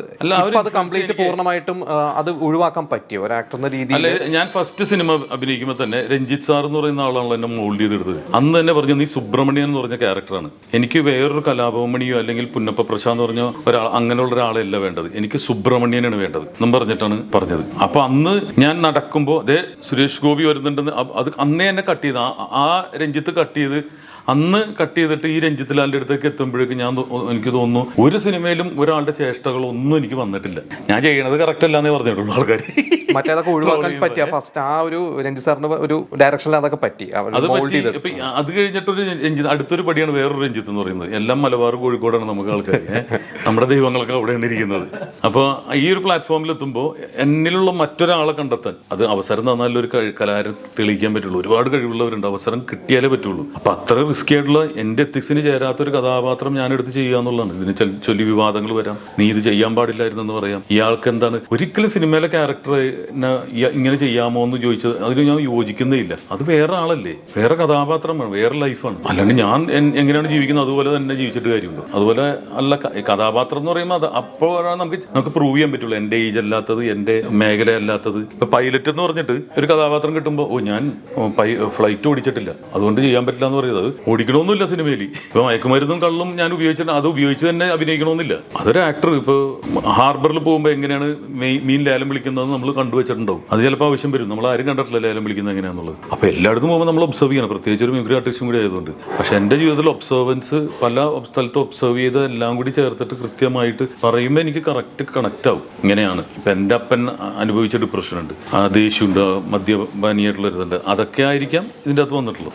അത് കംപ്ലീറ്റ് പൂർണമായിട്ടും അത് ഒഴിവാക്കാൻ പറ്റിയോ? ഒരു ആക്ടർ എന്ന രീതിയിൽ അല്ലെ ഞാൻ ഫസ്റ്റ് സിനിമ അഭിനയിക്കുമ്പോൾ തന്നെ രഞ്ജിത്ത് സാർ എന്ന് പറയുന്ന ആളാണല്ലോ എന്നെ മോൾഡ് ചെയ്തെടുത്തത്. അന്ന് തന്നെ പറഞ്ഞു നീ സുബ്രഹ്മണ്യൻ എന്ന് പറഞ്ഞ ക്യാരക്ടറാണ് എനിക്ക് വേറൊരു കലാഭവമണിയോ അല്ലെങ്കിൽ പുന്നപ്പ എന്ന് പറഞ്ഞ ഒരാൾ അങ്ങനെയുള്ള ഒരാളല്ല വേണ്ടത്. എനിക്ക് സുബ്രഹ്മണ്യനാണ് വേണ്ടത് എന്നും പറഞ്ഞിട്ടാണ് പറഞ്ഞത്. അപ്പൊ അന്ന് ഞാൻ നടക്കുമ്പോൾ അതേ സുരേഷ് ഗോപി വരുന്നുണ്ടെന്ന് അത് അന്നേ എന്നെ കട്ട് ചെയ്ത്. ആ രഞ്ജിത്ത് കട്ട് ചെയ്ത് അന്ന് കട്ട് ചെയ്തിട്ട് ഈ രഞ്ജിത്ത് ലാലിന്റെ അടുത്തേക്ക് എത്തുമ്പോഴേക്കും ഞാൻ എനിക്ക് തോന്നുന്നു ഒരു സിനിമയിലും ഒരാളുടെ ചേഷ്ടകൾ ഒന്നും എനിക്ക് വന്നിട്ടില്ല. ഞാൻ ചെയ്യണത് കറക്റ്റ് അല്ലാന്നേ പറഞ്ഞിട്ടുള്ളൂ ആൾക്കാർ മറ്റേതൊക്കെ ഒഴിവാക്കാൻ പറ്റിയ? ഫസ്റ്റ് ആ ഒരു രഞ്ജിത് സാറിന്റെ ഒരു ഡയറക്ഷനിൽ അതൊക്കെ പറ്റി. അത് പറ്റി. അത് കഴിഞ്ഞിട്ടൊരു രഞ്ജിത്ത് അടുത്തൊരു പടിയാണ് വേറൊരു രഞ്ജിത്ത് എന്ന് പറയുന്നത്. എല്ലാം മലബാർ കോഴിക്കോടാണ് നമുക്ക് ആൾക്കാർ നമ്മുടെ ദൈവങ്ങളൊക്കെ അവിടെയാണ് ഇരിക്കുന്നത്. അപ്പോൾ ഈ ഒരു പ്ലാറ്റ്ഫോമിൽ എത്തുമ്പോൾ എന്നിലുള്ള മറ്റൊരാളെ കണ്ടെത്താൻ അത് അവസരം തന്നാലും ഒരു കലാരം തെളിയിക്കാൻ പറ്റുള്ളൂ. ഒരുപാട് കഴിവുള്ളവരുണ്ട്. അവസരം കിട്ടിയാലേ പറ്റുള്ളൂ. അപ്പൊ അത്ര റിസ്കി ആയിട്ടുള്ള എന്റെ എത്തിക്സിന് ചേരാത്തൊരു കഥാപാത്രം ഞാൻ എടുത്ത് ചെയ്യുക എന്നുള്ളതാണ്. ഇതിന് ചൊല്ലി- വിവാദങ്ങൾ വരാം. നീ ഇത് ചെയ്യാൻ പാടില്ലായിരുന്നു എന്ന് പറയാം. ഇയാൾക്ക് എന്താണ്? ഒരിക്കലും സിനിമയിലെ ക്യാരക്ടർ ഇങ്ങനെ ചെയ്യാമോ എന്ന് ചോദിച്ചത് അതിന് ഞാൻ യോജിക്കുന്നേ ഇല്ല. അത് വേറെ ആളല്ലേ? വേറെ കഥാപാത്രമാണ് വേറെ ലൈഫാണ് അല്ലാണ്ട് ഞാൻ എങ്ങനെയാണ് ജീവിക്കുന്നത്? അതുപോലെ തന്നെ ജീവിച്ചിട്ട് കാര്യമുള്ളൂ. അതുപോലെ അല്ല കഥാപാത്രം എന്ന് പറയുമ്പോൾ അത് അപ്പോഴാണ് നമുക്ക് നമുക്ക് പ്രൂവ് ചെയ്യാൻ പറ്റുള്ളൂ. എന്റെ ഏജ് അല്ലാത്തത് എന്റെ മേഖല അല്ലാത്തത്. ഇപ്പൊ പൈലറ്റ് എന്ന് പറഞ്ഞിട്ട് ഒരു കഥാപാത്രം കിട്ടുമ്പോൾ ഓ ഞാൻ ഫ്ലൈറ്റ് ഓടിച്ചിട്ടില്ല. അതുകൊണ്ട് ചെയ്യാൻ പറ്റില്ല എന്ന് പറയുന്നത് ഓടിക്കണമെന്നില്ല സിനിമയിൽ ഇപ്പൊ മയക്കുമരുന്നും കള്ളും ഞാൻ ഉപയോഗിച്ചിട്ട് അത് ഉപയോഗിച്ച് തന്നെ അഭിനയിക്കണമെന്നില്ല അതൊരു ആക്ടർ ഇപ്പോൾ ഹാർബറിൽ പോകുമ്പോൾ എങ്ങനെയാണ് മീൻ ലേലം വിളിക്കുന്നത് നമ്മൾ കണ്ടുവച്ചിട്ടുണ്ടാവും. അത് ചിലപ്പോൾ ആവശ്യം വരും. നമ്മൾ ആരും കണ്ടിട്ടില്ല ലേലം വിളിക്കുന്നത് എങ്ങനെയാണെന്നുള്ളത് അപ്പോൾ എല്ലായിടത്തും പോകുമ്പോൾ നമ്മൾ ഒബ്സർവ് ചെയ്യണം. പ്രത്യേകിച്ച് ഒരു മിമിക്രി ആർട്ടിസ്റ്റും കൂടി ആയതുകൊണ്ട്. പക്ഷേ എന്റെ ജീവിതത്തിൽ ഒബ്സർവൻസ് പല സ്ഥലത്ത് ഒബ്സർവ് ചെയ്ത് എല്ലാം കൂടി ചേർത്തിട്ട് കൃത്യമായിട്ട് പറയുമ്പോൾ എനിക്ക് കറക്റ്റ് കണക്റ്റ് ആവും. ഇങ്ങനെയാണ്. ഇപ്പം എന്റെ അപ്പൻ അനുഭവിച്ച ഡിപ്രഷൻ ഉണ്ട് ആ ദേഷ്യമുണ്ട് മദ്യപാനിയായിട്ടുള്ള ഇതുണ്ട്. അതൊക്കെ ആയിരിക്കാം ഇതിന്റെ അകത്ത് വന്നിട്ടുള്ളൂ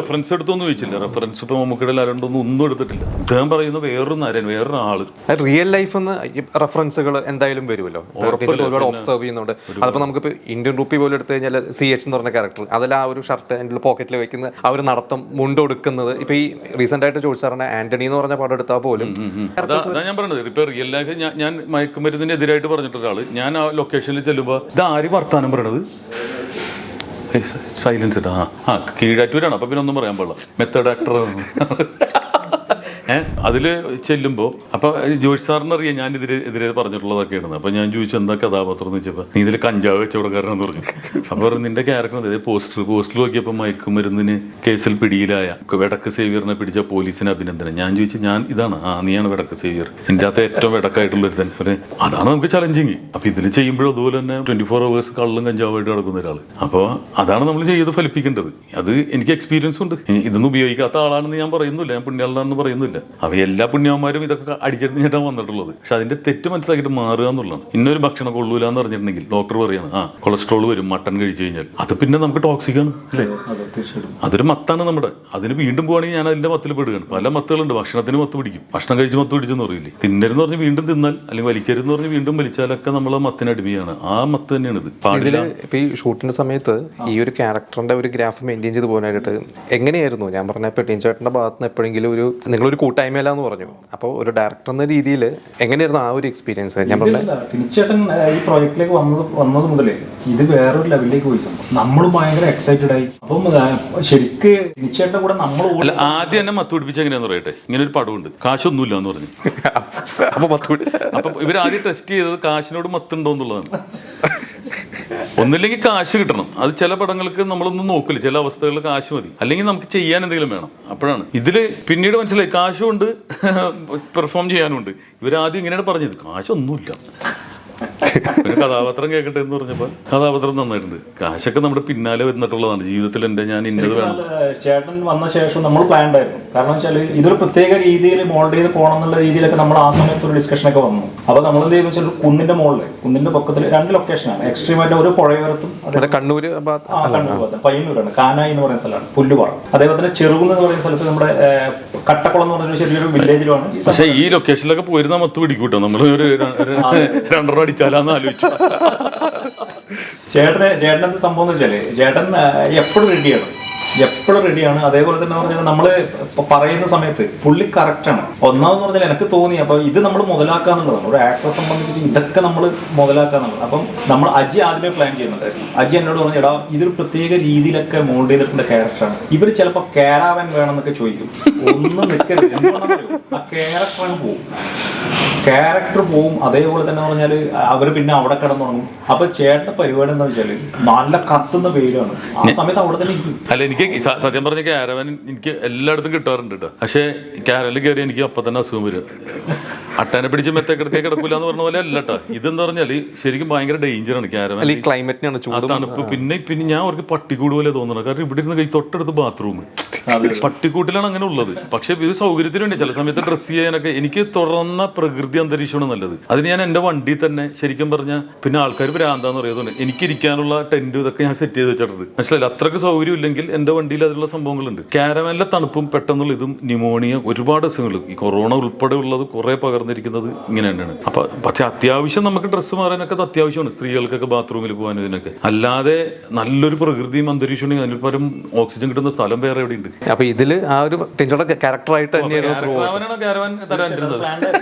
റെഫറൻസ് ഇപ്പൊ റെഫറൻസ് വെച്ചില്ല റെഫറൻസ് ഇപ്പൊ ലാരണ്ടൊന്നും ഒന്നും എടുത്തിട്ടില്ല. അദ്ദേഹം പറയുന്ന വേറൊരു നരൻ വേറൊരു ആൾ. റിയൽ ലൈഫ് എന്ന് റെഫറൻസുകൾ എന്തായാലും വരുമല്ലോ ഒരുപാട് ഒബ്സർവ് ചെയ്യുന്നുണ്ട്. അതിപ്പോൾ നമുക്കിപ്പോൾ ഇന്ത്യൻ റുപ്പി പോലും എടുത്തു കഴിഞ്ഞാൽ സി എച്ച് എന്ന് പറഞ്ഞ ക്യാരക്ടർ അതിൽ ആ ഒരു ഷർട്ട് എന്റെ പോക്കറ്റിൽ വെക്കുന്ന ആ ഒരു നടത്തം മുണ്ടൊടുക്കുന്നത് ഇപ്പൊ ഈ റീസെന്റ് ആയിട്ട് ചോദിച്ചാൽ ആന്റണി എന്ന് പറഞ്ഞ പടം എടുത്താൽ പോലും അതാ ഞാൻ പറഞ്ഞത്. ഇപ്പൊ റിയൽ ലൈഫ് ഞാൻ മയക്കുമരുന്നിനെതിരായിട്ട് പറഞ്ഞിട്ടൊരാൾ ഞാൻ ആ ലൊക്കേഷനിൽ ചെല്ലുമ്പോൾ ഇത് ആര് വർത്താനം പറയണത്? സൈലൻസ് ആ കീഴാറ്റൂരാണ്. അപ്പൊ പിന്നെ ഒന്നും പറയാൻ പാടില്ല. മെത്തേഡ് ആക്ടർ ഏഹ് ചെല്ലുമ്പോൾ അപ്പോൾ അപ്പൊ ജോഷ് സാറിന് അറിയാം ഞാൻ ഇതിരെ എതിരെ പറഞ്ഞിട്ടുള്ളതൊക്കെയാണ് അപ്പൊ ഞാൻ ചോദിച്ചു എന്താ കഥാപാത്രം? എന്ന് വെച്ചപ്പോ നീ ഇതിൽ കഞ്ചാവ് കച്ചവടക്കാരനെന്ന് പറഞ്ഞു. അപ്പൊ പറഞ്ഞു നിന്റെ ക്യാരക്ടർ അതായത് പോസ്റ്റർ പോസ്റ്റർ നോക്കിയപ്പോ മയക്കുമരുന്നിന് കേസിൽ പിടിയിലായ വെടക്ക് സേവിയറിനെ പിടിച്ച പോലീസിന് അഭിനന്ദനം. ഞാൻ ചോദിച്ചു ഞാൻ ഇതാണ്. ആ നീയാണ് വെടക്ക് സേവിയർ. എന്റെ അകത്ത് ഏറ്റവും വെടക്കായിട്ടുള്ള ഒരു തന്നെ അതാണ് നമുക്ക് ചലഞ്ചിങ് അപ്പൊ ഇതിൽ ചെയ്യുമ്പോഴും അതുപോലെ തന്നെ ട്വന്റി ഫോർ അവേഴ്സ് കള്ളും കഞ്ചാവായിട്ട് നടക്കുന്ന ഒരാൾ. അപ്പോൾ അതാണ് നമ്മൾ ചെയ്ത് ഫലിപ്പിക്കേണ്ടത്. അത് എനിക്ക് എക്സ്പീരിയൻസ് ഉണ്ട്. ഇതൊന്നും ഉപയോഗിക്കാത്ത ആളാണെന്ന് ഞാൻ പറയുന്നില്ല. ഞാൻ പുണ്യാളാണെന്ന് പറയുന്നില്ല. അപ്പൊ എല്ലാ പുണ്യവന്മാരും ഇതൊക്കെ അടിച്ചെടുത്തിട്ടാണ് വന്നിട്ടുള്ളത്. പക്ഷെ അതിന്റെ തെറ്റ് മനസ്സിലാക്കിയിട്ട് മാറുക എന്നുള്ളതാണ്. ഇന്നൊരു ഭക്ഷണം കൊള്ളൂല എന്ന് പറഞ്ഞിട്ടുണ്ടെങ്കിൽ ഡോക്ടർ പറയാണ് ആ കൊളസ്ട്രോൾ വരും മട്ടൺ കഴിച്ചു കഴിഞ്ഞാൽ. അത് പിന്നെ നമുക്ക് ടോക്സിക് ആണ് അല്ലേ? അതൊരു മത്താണ് നമ്മുടെ. അതിന് വീണ്ടും പോവാണെങ്കിൽ ഞാൻ അതിന്റെ മത്തിൽ പെടുകയാണ്. പല മത്തുകളുണ്ട്. ഭക്ഷണത്തിന് മത്ത് പിടിക്കും. ഭക്ഷണം കഴിച്ച് മത്ത് പിടിച്ചെന്ന് പറയില്ലേ? തിന്നരുന്ന് പറഞ്ഞ് വീണ്ടും തിന്നാൽ അല്ലെങ്കിൽ വലിക്കരുതെന്ന് പറഞ്ഞ് വീണ്ടും വലിച്ചാലൊക്കെ നമ്മൾ മത്തിന് അടിമയാണ്. ആ മത്ത് തന്നെയാണ് ഇത്. പാടില്ല. ഇതിൽ ഇപ്പൊ ഈ ഷൂട്ടിന്റെ സമയത്ത് ഈ ഒരു ക്യാരക്ടറിന്റെ ഒരു ഗ്രാഫ് മെയിന്റെയിൻ ചെയ്ത് പോകാനായിട്ട് എങ്ങനെയായിരുന്നു? ഞാൻ പറഞ്ഞ പെട്ടീൻ ഭാഗത്ത് നിന്ന് എപ്പോഴെങ്കിലും ഒരു നിങ്ങളൊരു കൂട്ടായ്മയില എന്ന് പറഞ്ഞു. അപ്പോൾ ഒരു ഡയറക്ടർ എന്ന രീതിയിൽ എങ്ങനെയായിരുന്നു ആ ഒരു എക്സ്പീരിയൻസ് ഞാൻ പറഞ്ഞ ഇല്ല, ഈ പ്രോജക്റ്റിലേക്ക് വന്നത് വന്നത് മുതലേ ഇത് വേറൊരു ലെവലിലേക്ക് പോയി സംഭവം. നമ്മൾ ഭയങ്കര എക്സൈറ്റഡ് ആയി. അപ്പം ശരിക്ക് ടിനിച്ചേട്ടന്റെ കൂടെ നമ്മൾ ആദ്യം എന്നെ മത്ത് പിടിപ്പിച്ച എങ്ങനെയാന്ന് പറയട്ടെ? ഇങ്ങനെ ഒരു പടമുണ്ട് കാശൊന്നുമില്ല എന്ന് പറഞ്ഞു. അപ്പൊ മത്തൂടി അപ്പൊ ഇവർ ആദ്യം ടെസ്റ്റ് ചെയ്തത് കാശിനോട് മത്തുണ്ടോ എന്നുള്ളതാണ്. ഒന്നില്ലെങ്കിൽ കാശ് കിട്ടണം. അത് ചില പടങ്ങൾക്ക് നമ്മളൊന്നും നോക്കില്ല. ചില അവസ്ഥകളിൽ കാശ് മതി. അല്ലെങ്കിൽ നമുക്ക് ചെയ്യാൻ എന്തെങ്കിലും വേണം. അപ്പോഴാണ്. ഇതിൽ പിന്നീട് മനസ്സിലായി. കാശുണ്ട്. പെർഫോം ചെയ്യാനുണ്ട്. ഇവരാദ്യം ഇങ്ങനെയാണ് പറഞ്ഞത്. കാശൊന്നുമില്ല. ഒരു കഥാപാത്രം കേൾക്കട്ടെ എന്ന് പറഞ്ഞപ്പോ കഥാപാത്രം നന്നായിട്ടുണ്ട്. കാശൊക്കെ നമ്മുടെ പിന്നാലെ വരുന്നിട്ടുള്ളതാണ് ജീവിതത്തിൽ എന്റെ ഞാൻ ഇന്നത് വേണം. ചേട്ടൻ വന്ന ശേഷം നമ്മൾ പ്ലാൻ ഉണ്ടായിരുന്നു. കാരണം വെച്ചാൽ ഇതൊരു പ്രത്യേക രീതിയിൽ മോൾഡ് ചെയ്ത് പോകണം എന്നുള്ള രീതിയിലൊക്കെ നമ്മൾ ആ സമയത്ത് ഒരു ഡിസ്കഷൻ ഒക്കെ വന്നു. അപ്പോൾ നമ്മൾ എന്ത് ചെയ്യുന്ന വെച്ചാൽ കുന്നിന്റെ മുകളിൽ കുന്നിന്റെ പൊക്കത്തിൽ രണ്ട് ലൊക്കേഷനാണ് എക്സ്ട്രീം ആയിട്ട് ഒരു പുഴയോരത്തും കണ്ണൂര് പയ്യന്നൂരാണ്. കാനായി എന്ന് പറയുന്ന സ്ഥലമാണ് പുല്ലുപാറ. അതേപോലെ തന്നെ ചെറുകുന്ന് എന്ന് പറയുന്ന സ്ഥലത്ത് നമ്മുടെ കട്ടക്കുളം എന്ന് പറയുന്ന ഒരു ചെറിയൊരു വില്ലേജിലാണ് പക്ഷേ ഈ ലൊക്കേഷനിലൊക്കെ പോയിരുന്ന മത്ത് പിടിക്കൂട്ടോ നമ്മൾ ഒരു രണ്ടെണ്ണം ഒരു അടിച്ചാലാന്ന് ആലോചിച്ചു. ചേട്ടന് ചേട്ടൻ എന്ത് സംഭവം എന്ന് വെച്ചാൽ ചേട്ടൻ എപ്പോഴും റെഡിയാണ് എപ്പോഴും റെഡിയാണ് അതേപോലെ തന്നെ പറഞ്ഞാൽ നമ്മൾ പറയുന്ന സമയത്ത് പുള്ളി കറക്റ്റാണ് ഒന്നാമെന്ന് പറഞ്ഞാൽ എനിക്ക് തോന്നി അപ്പൊ ഇത് നമ്മൾ മുതലാക്കാന്നുള്ളതാണ്. ഒരു ആക്ടറെ സംബന്ധിച്ചിട്ട് ഇതൊക്കെ നമ്മൾ മുതലാക്കാന്നുള്ളത് അപ്പം നമ്മൾ അജി ആദ്യമേ പ്ലാൻ ചെയ്യുന്നുണ്ടായിരുന്നു അജി എന്നോട് പറഞ്ഞു എടാ ഇതൊരു പ്രത്യേക രീതിയിലൊക്കെ മോൾഡ് ചെയ്തിട്ടുള്ള ക്യാരക്ടറാണ് ഇവർ ചിലപ്പോൾ കേരാവൻ വേണമെന്നൊക്കെ ചോദിക്കും. ഒന്നും നിൽക്കരുത് ആ ക്യാരക്ടറാണ് പോകും ക്യാരക്ടർ പോവും. അതേപോലെ തന്നെ പറഞ്ഞാൽ അവർ പിന്നെ അവിടെ കിടന്നുറങ്ങും. അപ്പൊ ചേട്ടന്റെ പരിപാടി എന്താ വെച്ചാൽ നല്ല കത്തുന്ന വെയിലാണ് ആ സമയത്ത് അവിടെ തന്നെ ഇരിക്കും. അല്ല എനിക്ക് സത്യം പറഞ്ഞ ക്യാരവൻ എനിക്ക് എല്ലായിടത്തും കിട്ടാറുണ്ട് കേട്ടോ പക്ഷേ ക്യാരവനിൽ കയറി എനിക്ക് അപ്പൊ തന്നെ അസുഖം വരും. അട്ടനെ പിടിച്ച് മെത്തെ കിടക്കേ കിടക്കൂല എന്ന് പറഞ്ഞ പോലെ അല്ല കേട്ടോ ഇതെന്ന് പറഞ്ഞാൽ ശരിക്കും ഭയങ്കര ഡേഞ്ചറാണ് ക്യാരവൻ ക്ലൈമറ്റിനാണ് തണുപ്പ്. പിന്നെ പിന്നെ ഞാൻ അവർക്ക് പട്ടിക്കൂട് പോലെ തോന്നുന്നത് കാരണം ഇവിടെ ഇരുന്ന് കൈ തൊട്ടടുത്ത് ബാത്റൂം പട്ടിക്കൂട്ടിലാണ് അങ്ങനെ ഉള്ളത്. പക്ഷെ ഇത് സൗകര്യത്തിന് വേണ്ടി ചില സമയത്ത് ഡ്രസ്സ് ചെയ്യാനൊക്കെ എനിക്ക് തുറന്ന പ്രകൃതി അന്തരീക്ഷമാണ് നല്ലത്. അതിന് ഞാൻ എന്റെ വണ്ടി തന്നെ ശരിക്കും പറഞ്ഞ പിന്നെ ആൾക്കാർ ഭ്രാന്താന്ന് പറയുന്നത് എനിക്ക് ഇരിക്കാനുള്ള ടെന്റ് ഇതൊക്കെ ഞാൻ സെറ്റ് ചെയ്ത് വെച്ചിട്ടുണ്ട്. മനസ്സിലായില്ല? അത്രയ്ക്ക് സൗകര്യം ഇല്ലെങ്കിൽ എന്റെ വണ്ടിയിൽ അതിലുള്ള സംഭവങ്ങളുണ്ട്. ക്യാരവാനിലെ തണുപ്പും പെട്ടെന്നുള്ള ഇതും ന്യൂമോണിയ ഒരുപാട് അസുഖങ്ങൾ. ഈ കൊറോണ ഉൾപ്പെടെ ഉള്ളത് കുറെ പകർന്നിരിക്കുന്നത് ഇങ്ങനെ തന്നെയാണ്. അപ്പൊ പക്ഷെ അത്യാവശ്യം നമുക്ക് ഡ്രസ്സ് മാറാനൊക്കെ അത് അത്യാവശ്യമാണ്. സ്ത്രീകൾക്കൊക്കെ ബാത്റൂമിൽ പോകാനും ഇതിനൊക്കെ. അല്ലാതെ നല്ലൊരു പ്രകൃതിയും അന്തരീക്ഷം അതിന് പരം ഓക്സിജൻ കിട്ടുന്ന സ്ഥലം വേറെ എവിടെയുണ്ട്? അപ്പൊ ഇതിൽ ആ ഒരു ടിൻചോടെ ക്യാരക്ടറായിട്ട് തന്നെയാണ് അങ്ങനെ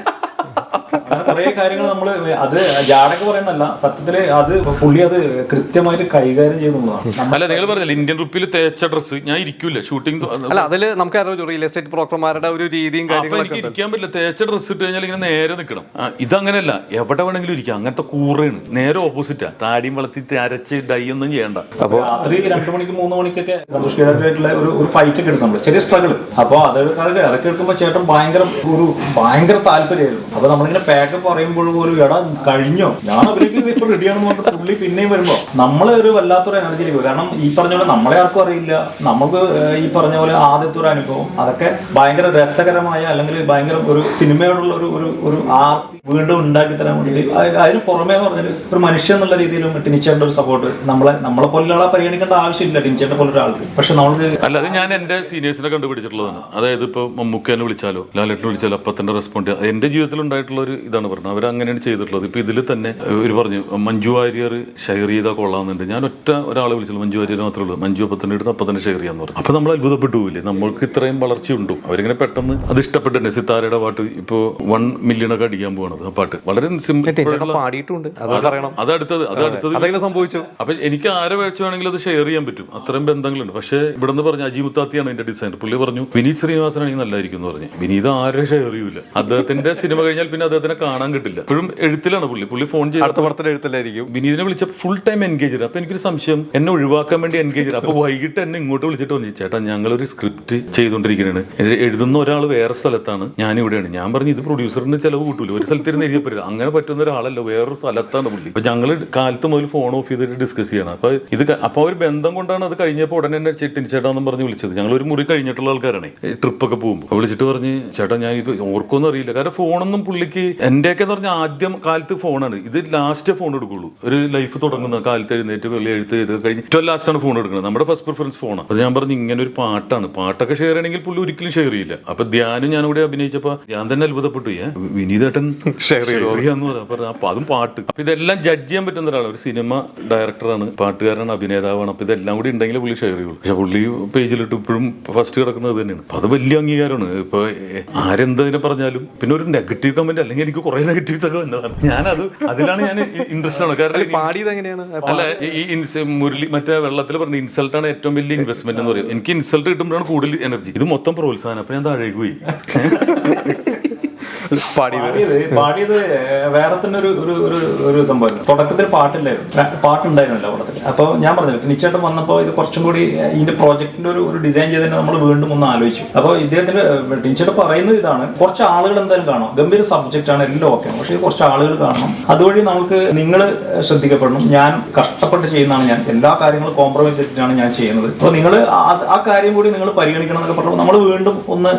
കുറെ കാര്യങ്ങൾ നമ്മൾ അത് ജാടക പറയുന്നല്ല സത്യത്തിൽ അത് പുള്ളി അത് കൃത്യമായിട്ട് കൈകാര്യം ചെയ്യുന്നതാണ് അല്ല നിങ്ങൾ പറഞ്ഞില്ല ഇന്ത്യൻ റുപ്പിയിൽ തേച്ച ഡ്രസ്സ് ഞാൻ ഇരിക്കൂല ഷൂട്ടിംഗ് അല്ല അതിൽ നമുക്ക് അറിയാം റിയൽ എസ്റ്റേറ്റ് ബ്രോക്കർമാരുടെ ഒരു രീതിയും അപ്പൊ എനിക്ക് ഇരിക്കാൻ പറ്റില്ല തേച്ച ഡ്രസ് ഇട്ട് കഴിഞ്ഞാൽ ഇങ്ങനെ നേരെ നിൽക്കണം. ഇതങ്ങനെയല്ല എവിടെ വേണമെങ്കിലും ഇരിക്കാം അങ്ങനത്തെ കൂറയാണ് നേരെ ഓപ്പോസിറ്റാ താടിയും വളർത്തി അരച്ച് ഡൈ ഒന്നും ചെയ്യണ്ട. രാത്രി രണ്ടു മണിക്ക് മൂന്ന് മണിക്കൊക്കെ സന്തോഷകരമായിട്ടുള്ള ഒരു ഒരു ഫൈറ്റ് ഒക്കെ എടുത്തു നമ്മൾ ചെറിയ സ്ട്രഗിൾ അപ്പൊ അത് അതൊക്കെ അതൊക്കെ എടുക്കുമ്പോൾ ചേട്ടൻ ഭയങ്കര ഒരു ഭയങ്കര താല്പര്യമായിരുന്നു. അപ്പൊ നമ്മളിങ്ങനെ പാക്കപ്പ് പറയുമ്പോൾ പോലും എടാ കഴിഞ്ഞോ? ഞാൻ അഭിനയിക്കുന്നത് ഇപ്പൊ റെഡിയാണെന്ന് പറഞ്ഞിട്ട് പുള്ളി പിന്നെയും വരുമ്പോ നമ്മളെ ഒരു വല്ലാത്തൊരു എനർജിയിലേക്ക് കാരണം ഈ പറഞ്ഞ പോലെ നമ്മളെ ആർക്കും അറിയില്ല. നമുക്ക് ഈ പറഞ്ഞ പോലെ ആദ്യത്തെ ഒരു അനുഭവം. അതൊക്കെ ഭയങ്കര രസകരമായ അല്ലെങ്കിൽ ഭയങ്കര ഒരു സിനിമയോടുള്ള ഒരു ഒരു ഒരു ആർത്തി വീണ്ടും ഉണ്ടാക്കി തരാൻ അ- അതിന് പുറമേ എന്ന് പറഞ്ഞാൽ ഒരു മനുഷ്യൻ എന്നുള്ള രീതിയിലും ടിനിച്ചേട്ടന്റെ ഒരു സപ്പോർട്ട് നമ്മളെ നമ്മളെ പോലുള്ള ആളെ പരിഗണിക്കേണ്ട ആവശ്യമില്ല ടിനിച്ചേട്ടൻ പോലെ ഒരാൾക്ക്. പക്ഷെ നമ്മൾക്ക് അല്ല അത് ഞാൻ എന്റെ സീനിയേഴ്സിനെ കണ്ടുപിടിച്ചിട്ടുള്ളതാണ്. അതായത് ഇപ്പൊ മമ്മൂക്കേനെ വിളിച്ചാലോ ലാലേട്ടിനെ വിളിച്ചാലോ അപ്പത്തിന്റെ റെസ്പോണ്ട് എന്റെ ജീവിതത്തിൽ ഉണ്ടായിട്ടുള്ള ഒരു ഇതാണ് പറഞ്ഞത് അവർ അങ്ങനെയാണ് ചെയ്തിട്ടുള്ളത്. ഇപ്പൊ ഇതിൽ തന്നെ ഇവർ പറഞ്ഞു മഞ്ജു വാര്യർ ഷെയർ ചെയ്താൽ കൊള്ളാമെന്നുണ്ട്. ഞാൻ ഒറ്റ ഒരാളെ വിളിച്ചുള്ളൂ മഞ്ജു വാര്യർ മാത്രമേ ഉള്ളൂ. മഞ്ജു അപ്പൊ തന്നെ എടുത്ത് അപ്പൊ തന്നെ ഷെയർ ചെയ്യാന്ന് പറഞ്ഞു. അപ്പൊ നമ്മൾ അത്ഭുതപ്പെട്ടു പോയില്ലേ നമ്മൾക്ക് ഇത്രയും വളർച്ചയുണ്ടോ അവരിങ്ങനെ പെട്ടെന്ന് അത് ഇഷ്ടപ്പെട്ടിട്ടുണ്ട്. സിത്താരയുടെ പാട്ട് ഇപ്പോ വൺ മില്യൺ ഒക്കെ അടിക്കാൻ പോകണത് ആ പാട്ട്. വളരെ സിമ്പിൾ പാടിയിട്ടുണ്ട്. അത് അടുത്തത് അത് അടുത്തത് സംഭവിച്ചു. അപ്പൊ എനിക്ക് ആരെ വേഴ്ച വേണമെങ്കിലും അത് ഷെയർ ചെയ്യാൻ പറ്റും. അത്രയും ബന്ധങ്ങളുണ്ട്. പക്ഷേ ഇവിടെ നിന്ന് പറഞ്ഞ അജി മുത്താത്തിയാണ് എന്റെ ഡിസൈനർ പുള്ളി പറഞ്ഞു വിനീത് ശ്രീനിവാസനാണെങ്കിൽ നല്ലായിരിക്കും എന്ന് പറഞ്ഞു. വിനീത് ആരെ ഷെയർ ചെയ്യൂല. അദ്ദേഹത്തിന്റെ സിനിമ കഴിഞ്ഞാൽ പിന്നെ അദ്ദേഹത്തിനെ കാണാൻ കാണാൻ കിട്ടില്ല. ഇപ്പോഴും എഴുത്തിലാണ് പുള്ളി. പുള്ളി ഫോൺ ചെയ്ത് അടുത്ത പടത്തിൽ എഴുത്തിലായിരിക്കും. വിനീതിനെ വിളിച്ചപ്പോൾ ഫുൾ ടൈം എൻഗേജ് അപ്പൊ എനിക്കൊരു സംശയം. എന്നെ ഒഴിവാക്കാൻ വേണ്ടി എൻഗേജ് അപ്പൊ വൈകിട്ട് എന്നെ ഇങ്ങോട്ട് വിളിച്ചിട്ട് വന്നു. ചേട്ടാ ഞങ്ങളൊരു സ്ക്രിപ്റ്റ് ചെയ്തുകൊണ്ടിരിക്കുകയാണ് എഴുതുന്ന ഒരാൾ വേറെ സ്ഥലത്താണ്. ഞാൻ ഇവിടെയാണ് ഞാൻ പറഞ്ഞു ഇത് പ്രൊഡ്യൂസറിന് ചിലവ് കിട്ടൂല. ഒരു സ്ഥലത്ത് ഇരുന്ന് എഴുതിയ പറ്റില്ല അങ്ങനെ പറ്റുന്ന ഒരാളല്ല. വേറൊരു സ്ഥലത്താണ് പുള്ളി. അപ്പൊ ഞങ്ങൾ കാലത്ത് മുതൽ ഫോൺ ഓഫ് ചെയ്തിട്ട് ഡിസ്കസ് ചെയ്യണം. അപ്പൊ ഇത് അപ്പൊ ഒരു ബന്ധം കൊണ്ടാണ് അത് കഴിഞ്ഞപ്പോൾ ഉടനെ എന്നെ ചെട്ടിന് എന്ന് പറഞ്ഞ് വിളിച്ചത്. ഞങ്ങൾ ഒരു മുറി കഴിഞ്ഞിട്ടുള്ള ആൾക്കാരാണ്. ട്രിപ്പൊക്കെ പോകുമ്പോൾ വിളിച്ചിട്ട് പറഞ്ഞ് ചേട്ടാ ഞാൻ ഇത് ഓർക്കൊന്നും അറിയില്ല. കാരണം ഫോണൊന്നും പുള്ളിക്ക് എന്ന് പറഞ്ഞാൽ ആദ്യം കാലത്ത് ഫോണാണ്. ഇത് ലാസ്റ്റ് ഫോൺ എടുക്കുള്ളൂ. ഒരു ലൈഫ് തുടങ്ങുന്ന കാലത്ത് എഴുന്നേറ്റ് വെള്ളി എഴുത്ത് ചെയ്ത് കഴിഞ്ഞ് ഏറ്റവും ലാസ്റ്റാണ് ഫോൺ എടുക്കുന്നത്. നമ്മുടെ ഫസ്റ്റ് പ്രിഫറൻസ് ഫോണാണ് അപ്പൊ ഞാൻ പറഞ്ഞു ഇങ്ങനെ ഒരു പാട്ടാണ്. പാട്ടൊക്കെ ഷെയർ ചെയ്യണമെങ്കിൽ പുള്ളി ഒരിക്കലും ഷെയർ ചെയ്യില്ല. അപ്പൊ ധ്യാനം ഞാൻ ഇവിടെ അഭിനയിച്ചപ്പോ ഞാൻ തന്നെ അത്ഭുതപ്പെട്ടു. ഏ വിനീതേട്ടൻ ഷെയർ ചെയ്യാന്ന് പറയാം അപ്പൊ അതും പാട്ട്. അപ്പൊ ഇതെല്ലാം ജഡ്ജ് ചെയ്യാൻ പറ്റുന്ന ഒരാളാണ് ഒരു സിനിമ ഡയറക്ടറാണ് പാട്ടുകാരനാണ് അഭിനേതാവാണ്. അപ്പൊ ഇതെല്ലാം കൂടി ഉണ്ടെങ്കിൽ പുള്ളി ഷെയർ ചെയ്യുള്ളൂ. പക്ഷെ പുള്ളി പേജിലിട്ട് ഇപ്പോഴും ഫസ്റ്റ് കിടക്കുന്നത് ഇത് തന്നെയാണ്. അപ്പൊ അത് വലിയ അംഗീകാരമാണ്. ഇപ്പൊ ആരെന്തതിനെ പറഞ്ഞാലും പിന്നെ ഒരു നെഗറ്റീവ് കമന്റ് അല്ലെങ്കിൽ എനിക്ക് കുറെ നെഗറ്റീവ്സ് ഒക്കെ വന്നതാണ്. ഞാനത് അതിലാണ് ഞാൻ ഇൻട്രസ്റ്റ് ആണ്. കാരണം പാടിയത് എങ്ങനെയാണ്? അല്ല ഈ- മുരളി മറ്റേ വെള്ളത്തിൽ പറഞ്ഞ ഇൻസൾട്ട് ആണ് ഏറ്റവും വലിയ ഇൻവെസ്റ്റ്മെന്റ് എന്ന് പറയും. എനിക്ക് ഇൻസൾട്ട് കിട്ടുമ്പോഴാണ് കൂടുതൽ എനർജി ഇത് മൊത്തം പ്രോത്സാഹനം അപ്പൊ ഞാൻ താഴേക്ക് പോയി. പാടിയത്. പാടിയത് വേറെ തന്നെ ഒരു ഒരു ഒരു സംഭവം തുടക്കത്തിൽ പാട്ടില്ലായിരുന്നു. പാട്ടുണ്ടായിരുന്നല്ലോ പടത്തിൽ. അപ്പോൾ ഞാൻ പറഞ്ഞില്ല ടിനിച്ചേട്ടൻ വന്നപ്പോൾ ഇത് കുറച്ചും കൂടി ഇതിന്റെ പ്രോജക്റ്റിന്റെ ഒരു ഒരു ഡിസൈൻ ചെയ്തതിന് നമ്മൾ വീണ്ടും ഒന്ന് ആലോചിച്ചു. അപ്പോൾ ഇദ്ദേഹത്തിന്റെ ടിനിച്ചേട്ടൻ പറയുന്നത് ഇതാണ് കുറച്ച് ആളുകൾ എന്തായാലും കാണും. ഗംഭീര സബ്ജക്റ്റ് ആണ് എല്ലാം പക്ഷെ പക്ഷേ കുറച്ച് ആളുകൾ കാണണം. അതുവഴി നമുക്ക് നിങ്ങൾ ശ്രദ്ധിക്കപ്പെടണം. ഞാൻ കഷ്ടപ്പെട്ട് ചെയ്യുന്നതാണ് ഞാൻ. എല്ലാ കാര്യങ്ങളും കോംപ്രമൈസ് ചെയ്തിട്ടാണ് ഞാൻ ചെയ്യുന്നത്. അപ്പോൾ നിങ്ങൾ ആ കാര്യം കൂടി നിങ്ങൾ പരിഗണിക്കണം എന്നൊക്കെ പറഞ്ഞപ്പോൾ നമ്മൾ വീണ്ടും ഒന്ന്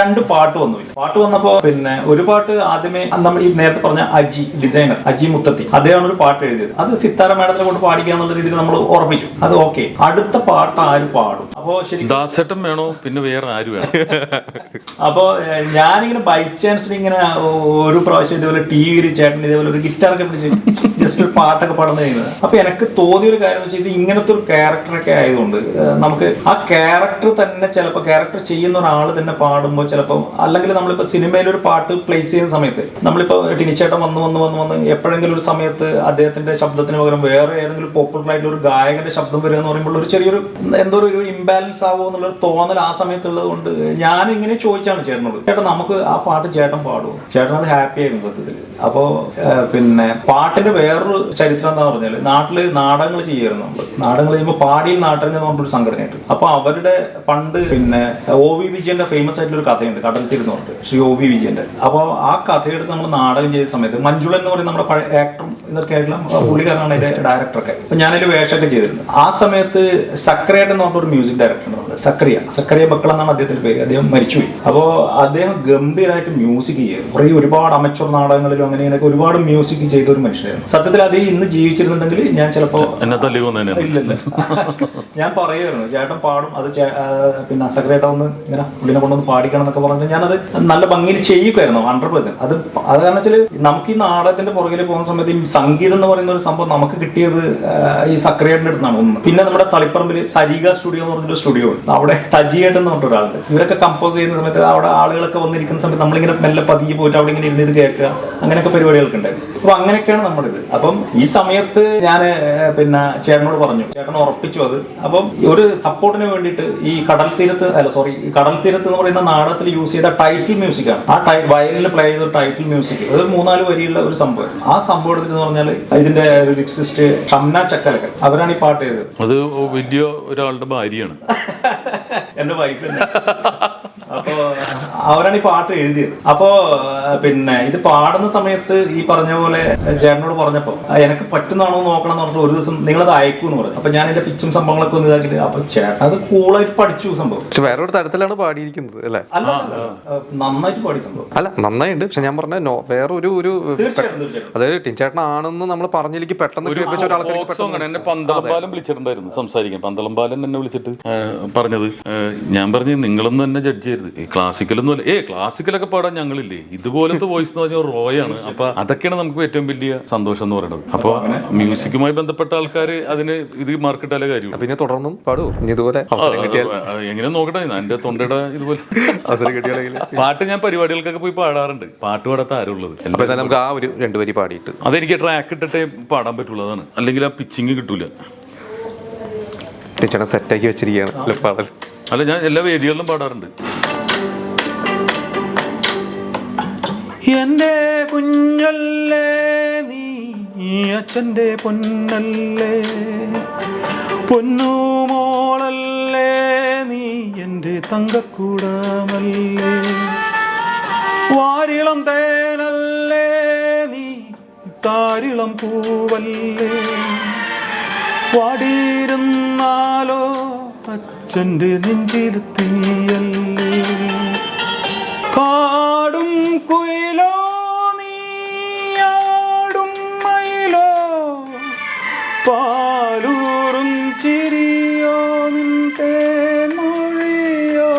രണ്ട് പാട്ട് വന്നു. പാട്ട് വന്നപ്പോൾ പിന്നെ ഒരു പാട്ട് ആദ്യമേ നമ്മൾ ഈ നേരത്തെ പറഞ്ഞ അജി ഡിസൈനർ അജി മുത്തത്തി. അദ്ദേഹമാണ് ഒരു പാട്ട് എഴുതിയത്. അത് സിത്താര മേഡത്തിനെ കൊണ്ട് പാടിക്കുക എന്നുള്ള രീതിയിൽ നമ്മൾ ഓർമ്മിച്ചു അത് ഓക്കെ അടുത്ത പാട്ട് ആര് പാടും? അപ്പോൾ ശരി ദാസേട്ടൻ വേണോ? പിന്നെ വേറെ ആര് വേണം അപ്പോൾ ഞാനിങ്ങനെ ബൈ ചാൻസിൽ ഇങ്ങനെ ഒരു പ്രാവശ്യം ഇതേപോലെ ടി വിയിൽ ചേട്ടൻ ഇതേപോലെ ഒരു ഗിറ്റാറൊക്കെ പിടിച്ച് ജസ്റ്റ് ഒരു പാട്ടൊക്കെ പാടുന്ന കഴിഞ്ഞത് അപ്പൊ എനിക്ക് തോന്നിയ ഒരു കാര്യം വെച്ചാൽ ഇത് ഇങ്ങനത്തെ ഒരു ക്യാരക്ടറൊക്കെ ആയതുകൊണ്ട് നമുക്ക് ആ ക്യാരക്ടർ തന്നെ ചിലപ്പോൾ ക്യാരക്ടർ ചെയ്യുന്ന ഒരാൾ തന്നെ പാടുമ്പോൾ ചിലപ്പോൾ അല്ലെങ്കിൽ നമ്മളിപ്പോൾ സിനിമയിൽ ഒരു പാട്ട് പ്ലേസ് ചെയ്യുന്ന സമയത്ത് നമ്മളിപ്പോൾ ടിനിച്ചേട്ടൻ വന്ന് വന്ന് വന്ന് വന്ന് എപ്പോഴെങ്കിലും ഒരു സമയത്ത് അദ്ദേഹത്തിന്റെ ശബ്ദത്തിന് പകരം വേറെ ഏതെങ്കിലും പോപ്പുലർ ആയിട്ടുള്ള ഒരു ഗായകന്റെ ശബ്ദം വരിക എന്ന് പറയുമ്പോൾ ഒരു ചെറിയൊരു എന്തോ ഒരു ഇംബാലൻസ് ആവുമോ എന്നുള്ളൊരു തോന്നൽ ആ സമയത്തുള്ളത് കൊണ്ട് ഞാൻ ഇങ്ങനെ ചോദിച്ചാണ് ചേട്ടനോട്. ചേട്ടൻ നമുക്ക് ആ പാട്ട് ചേട്ടൻ പാടുമോ ചേട്ടൻ അത് ഹാപ്പി ആയിരുന്നു സത്യത്തിൽ അപ്പോ പിന്നെ പാട്ടിന്റെ വേറൊരു ചരിത്രം എന്താന്ന് പറഞ്ഞാൽ നാട്ടിൽ നാടകങ്ങൾ ചെയ്യായിരുന്നു നമ്മൾ നാടകങ്ങൾ ചെയ്യുമ്പോൾ പാടിയിൽ നാട്ടരങ്ങ് എന്ന് പറഞ്ഞൊരു സംഘടനയുണ്ട്. അപ്പൊ അവരുടെ പണ്ട് പിന്നെ ഒ വി വിജയന്റെ ഫേമസ് ആയിട്ടുള്ള ഒരു കഥയുണ്ട് കടൽ തിരുന്നുണ്ട് ശ്രീ ഒ വി വിജയന്റെ. അപ്പോൾ ആ കഥയെടുത്ത് നമ്മൾ നാടകം ചെയ്ത സമയത്ത് മഞ്ജുള എന്ന് പറയുന്ന നമ്മുടെ പഴയ ആക്ടറും ഇതൊക്കെ ആയിട്ടുള്ള പുള്ളിക്കാരനാണ് അതിന്റെ ഡയറക്ടറൊക്കെ അപ്പൊ ഞാനതിൽ വേഷമൊക്കെ ചെയ്തിരുന്നു. ആ സമയത്ത് സക്രിയായിട്ട് എന്ന് പറഞ്ഞൊരു മ്യൂസിക് ഡയറക്ടർ ഉണ്ട് സക്രിയ. സക്രിയ ബക്കള എന്നാണ് അദ്ദേഹത്തിന്റെ പേര്. അദ്ദേഹം മരിച്ചുപോയി. അപ്പോൾ അദ്ദേഹം ഗംഭീരമായിട്ട് മ്യൂസിക് ചെയ്യുക കുറേ ഒരുപാട് അമച്ചൂർ നാടകങ്ങളിലും അങ്ങനെ ഇങ്ങനെയൊക്കെ ഒരുപാട് മ്യൂസിക് ചെയ്ത ഒരു മനുഷ്യനായിരുന്നു. സത്യത്തിൽ അദ്ദേഹം ഇന്ന് ജീവിച്ചിരുന്നുണ്ടെങ്കിൽ ഞാൻ ചിലപ്പോ ഇല്ലല്ല ഞാൻ പറയുമായിരുന്നു. ചേട്ടൻ പാടും. അത് പിന്നെ സക്രിയേട്ട ഒന്ന് ഇങ്ങനെ പുള്ളിനെ കൊണ്ടൊന്ന് പാടിക്കണം എന്നൊക്കെ പറഞ്ഞു ഞാനത് നല്ല ഭംഗിയിൽ ചെയ്യുമായിരുന്നു ഹൺഡ്രഡ് പെർസെന്റ് അത് അത് കാരണം വെച്ചാൽ നമുക്ക് ഈ നാടകത്തിന്റെ പുറകിൽ പോകുന്ന സമയത്ത് ഈ സംഗീതം എന്ന് പറയുന്ന ഒരു സംഭവം നമുക്ക് കിട്ടിയത് ഈ സക്രിയേട്ടന്റെ അടുത്താണ് ഒന്ന്. പിന്നെ നമ്മുടെ തളിപ്പറമ്പിൽ സരിക സ്റ്റുഡിയോ എന്ന് പറഞ്ഞൊരു സ്റ്റുഡിയോ ഉണ്ട്. അവിടെ സജിയേട്ടൻ എന്ന് പറഞ്ഞ ഒരാളുണ്ട്. ഇവരൊക്കെ കമ്പോസ് ചെയ്യുന്ന സമയത്ത് അവിടെ ആളുകളൊക്കെ വന്നിരിക്കുന്ന സമയത്ത് നമ്മളിങ്ങനെ മെല്ലെ പതിയെ പോയിട്ട് അവിടെ ഇങ്ങനെ ഇരുന്നിട്ട് കേൾക്കുക. അങ്ങനെയൊക്കെ പരിപാടികളൊക്കെ ഉണ്ടായിരുന്നു. അപ്പൊ അങ്ങനെയൊക്കെയാണ് നമ്മുടെ ഇത് അപ്പം ഈ സമയത്ത് ഞാൻ പിന്നെ ചേട്ടനോട് പറഞ്ഞു. ചേട്ടൻ ഉറപ്പിച്ചു അത്. അപ്പം ഒരു സപ്പോർട്ടിന് വേണ്ടിയിട്ട് ഈ കടൽ തീരത്ത് അല്ല സോറി കടൽ തീരത്ത് എന്ന് പറയുന്ന നാടകത്തിൽ യൂസ് ചെയ്ത ടൈറ്റിൽ മ്യൂസിക് ആണ്. ആ ടൈ വയലിൽ പ്ലേ ചെയ്ത ടൈറ്റിൽ മ്യൂസിക് അതൊരു മൂന്നാൽ വരിയുള്ള ഒരു സംഭവം. ആ സംഭവം എടുത്തിട്ട് പറഞ്ഞാൽ ഇതിന്റെ ലിറിക്സിസ്റ്റ് ഷംന ചക്കലക്കൽ അവരാണ് ഈ പാട്ട് ചെയ്തത്. അത് വലിയ ഒരാളുടെ ഭാര്യയാണ്. എന്റെ വൈഫ് അപ്പോ അവരാണ് ഈ പാട്ട് എഴുതിയത്. അപ്പോ പിന്നെ ഇത് പാടുന്ന സമയത്ത് ഈ പറഞ്ഞ പോലെ ചേട്ടനോട് പറഞ്ഞപ്പോ എനിക്ക് പറ്റുന്നാണോ നോക്കണം എന്ന് പറഞ്ഞിട്ട് ഒരു ദിവസം നിങ്ങളത് അയക്കൂ എന്ന് പറഞ്ഞു. അപ്പൊ ഞാൻ എന്റെ പിച്ചും സംഭവങ്ങളൊക്കെ ഒന്ന് ഇതാക്കിട്ട് അപ്പൊ ചേട്ടൻ അത് കൂളായിട്ട് പഠിച്ചു സംഭവം. പക്ഷെ വേറൊരു തരത്തിലാണ് പാടിയിരിക്കുന്നത് അല്ലേ? അല്ല. നന്നായിട്ട് പാടി സംഭവം. അല്ല നന്നായിട്ടുണ്ട് പക്ഷെ ഞാൻ പറഞ്ഞ നോ വേറൊരു ഒരു അതായത് ടിൻചേട്ടൻ ആണെന്ന് നമ്മൾ പറഞ്ഞില്ലെങ്കിൽ പെട്ടെന്ന് കേൾപ്പിച്ച ഒരാൾക്ക് ഫോക്ക് സോങ് ആണ് എന്നെ പന്തളംപാലം വിളിച്ചിട്ടുണ്ടായിരുന്നു സംസാരിക്കാൻ. എന്നെ വിളിച്ചിട്ട് പറഞ്ഞത് ഞാൻ പറഞ്ഞു നിങ്ങളൊന്നും തന്നെ ജഡ്ജ് ചെയ്യരുത്. ഈ ക്ലാസിക്കലൊന്നും അല്ല. ഏ ക്ലാസിക്കലൊക്കെ പാടാൻ ഞങ്ങളില്ലേ? ഇതുപോലത്തെ വോയിസ് എന്ന് പറഞ്ഞാൽ റോയാണ് അപ്പൊ അതൊക്കെയാണ് നമുക്ക് ഏറ്റവും വലിയ സന്തോഷം എന്ന് പറയുന്നത്. അപ്പൊ മ്യൂസിക്കുമായി ബന്ധപ്പെട്ട ആൾക്കാർ അതിന് ഇത് മാർക്കിട്ടാലേ കാര്യം പിന്നെ തുടർന്നും പാടൂ. ഇനി ഇതുപോലെ എങ്ങനെ നോക്കട്ടെ? എന്റെ തൊണ്ടയുടെ ഇതുപോലെ അവസരം കിട്ടിയാലെങ്കിൽ പാട്ട് ഞാൻ പരിപാടികൾക്കൊക്കെ പോയി പാടാറുണ്ട്. പാട്ട് പാടാത്ത ആരുള്ളത്? നമുക്ക് ആ ഒരു രണ്ടു വരി പാടിയിട്ട്. അതെനിക്ക് ട്രാക്ക് ഇട്ടിട്ടേ പാടാൻ പറ്റുള്ളതാണ്. അല്ലെങ്കിൽ ആ പിച്ചിങ് കിട്ടൂല. സെറ്റാക്കി വെച്ചിരിക്കുകയാണ്. പാടൽ അല്ല ഞാൻ എല്ലാ വേദികളിലും പാടാറുണ്ട്. എന്റെ കുഞ്ഞല്ലേ നീ അച്ഛന്റെ പൊന്നല്ലേ? പൊന്നുമോളല്ലേ നീ എന്റെ തങ്കക്കൂടമല്ലേ? വാരിളം തേനല്ലേ നീ താരിളം പൂവല്ലേ? വാടിയിരുന്നാലോ അച്ഛന്റെ നെഞ്ചിരുത്തിയല്ലേ പാലൂറും ചിരിയോ നിൻ കണ്ണാടി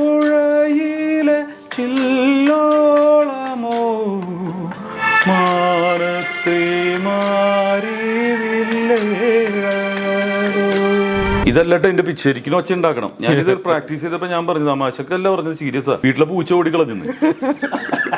കണ്ണാടിപ്പുഴയിലെ ചില്ലോളമോ? മാനത്തെ ഇതല്ലട്ടെ എന്റെ പിച്ച് ശരിക്കും ഒച്ച ഉണ്ടാക്കണം. ഞാനിത് പ്രാക്ടീസ് ചെയ്തപ്പോ ഞാൻ പറഞ്ഞു തമാശക്കല്ല പറഞ്ഞത് സീരിയസ് വീട്ടിലെ പൂച്ച ഓടിക്കളഞ്ഞു കളഞ്ഞു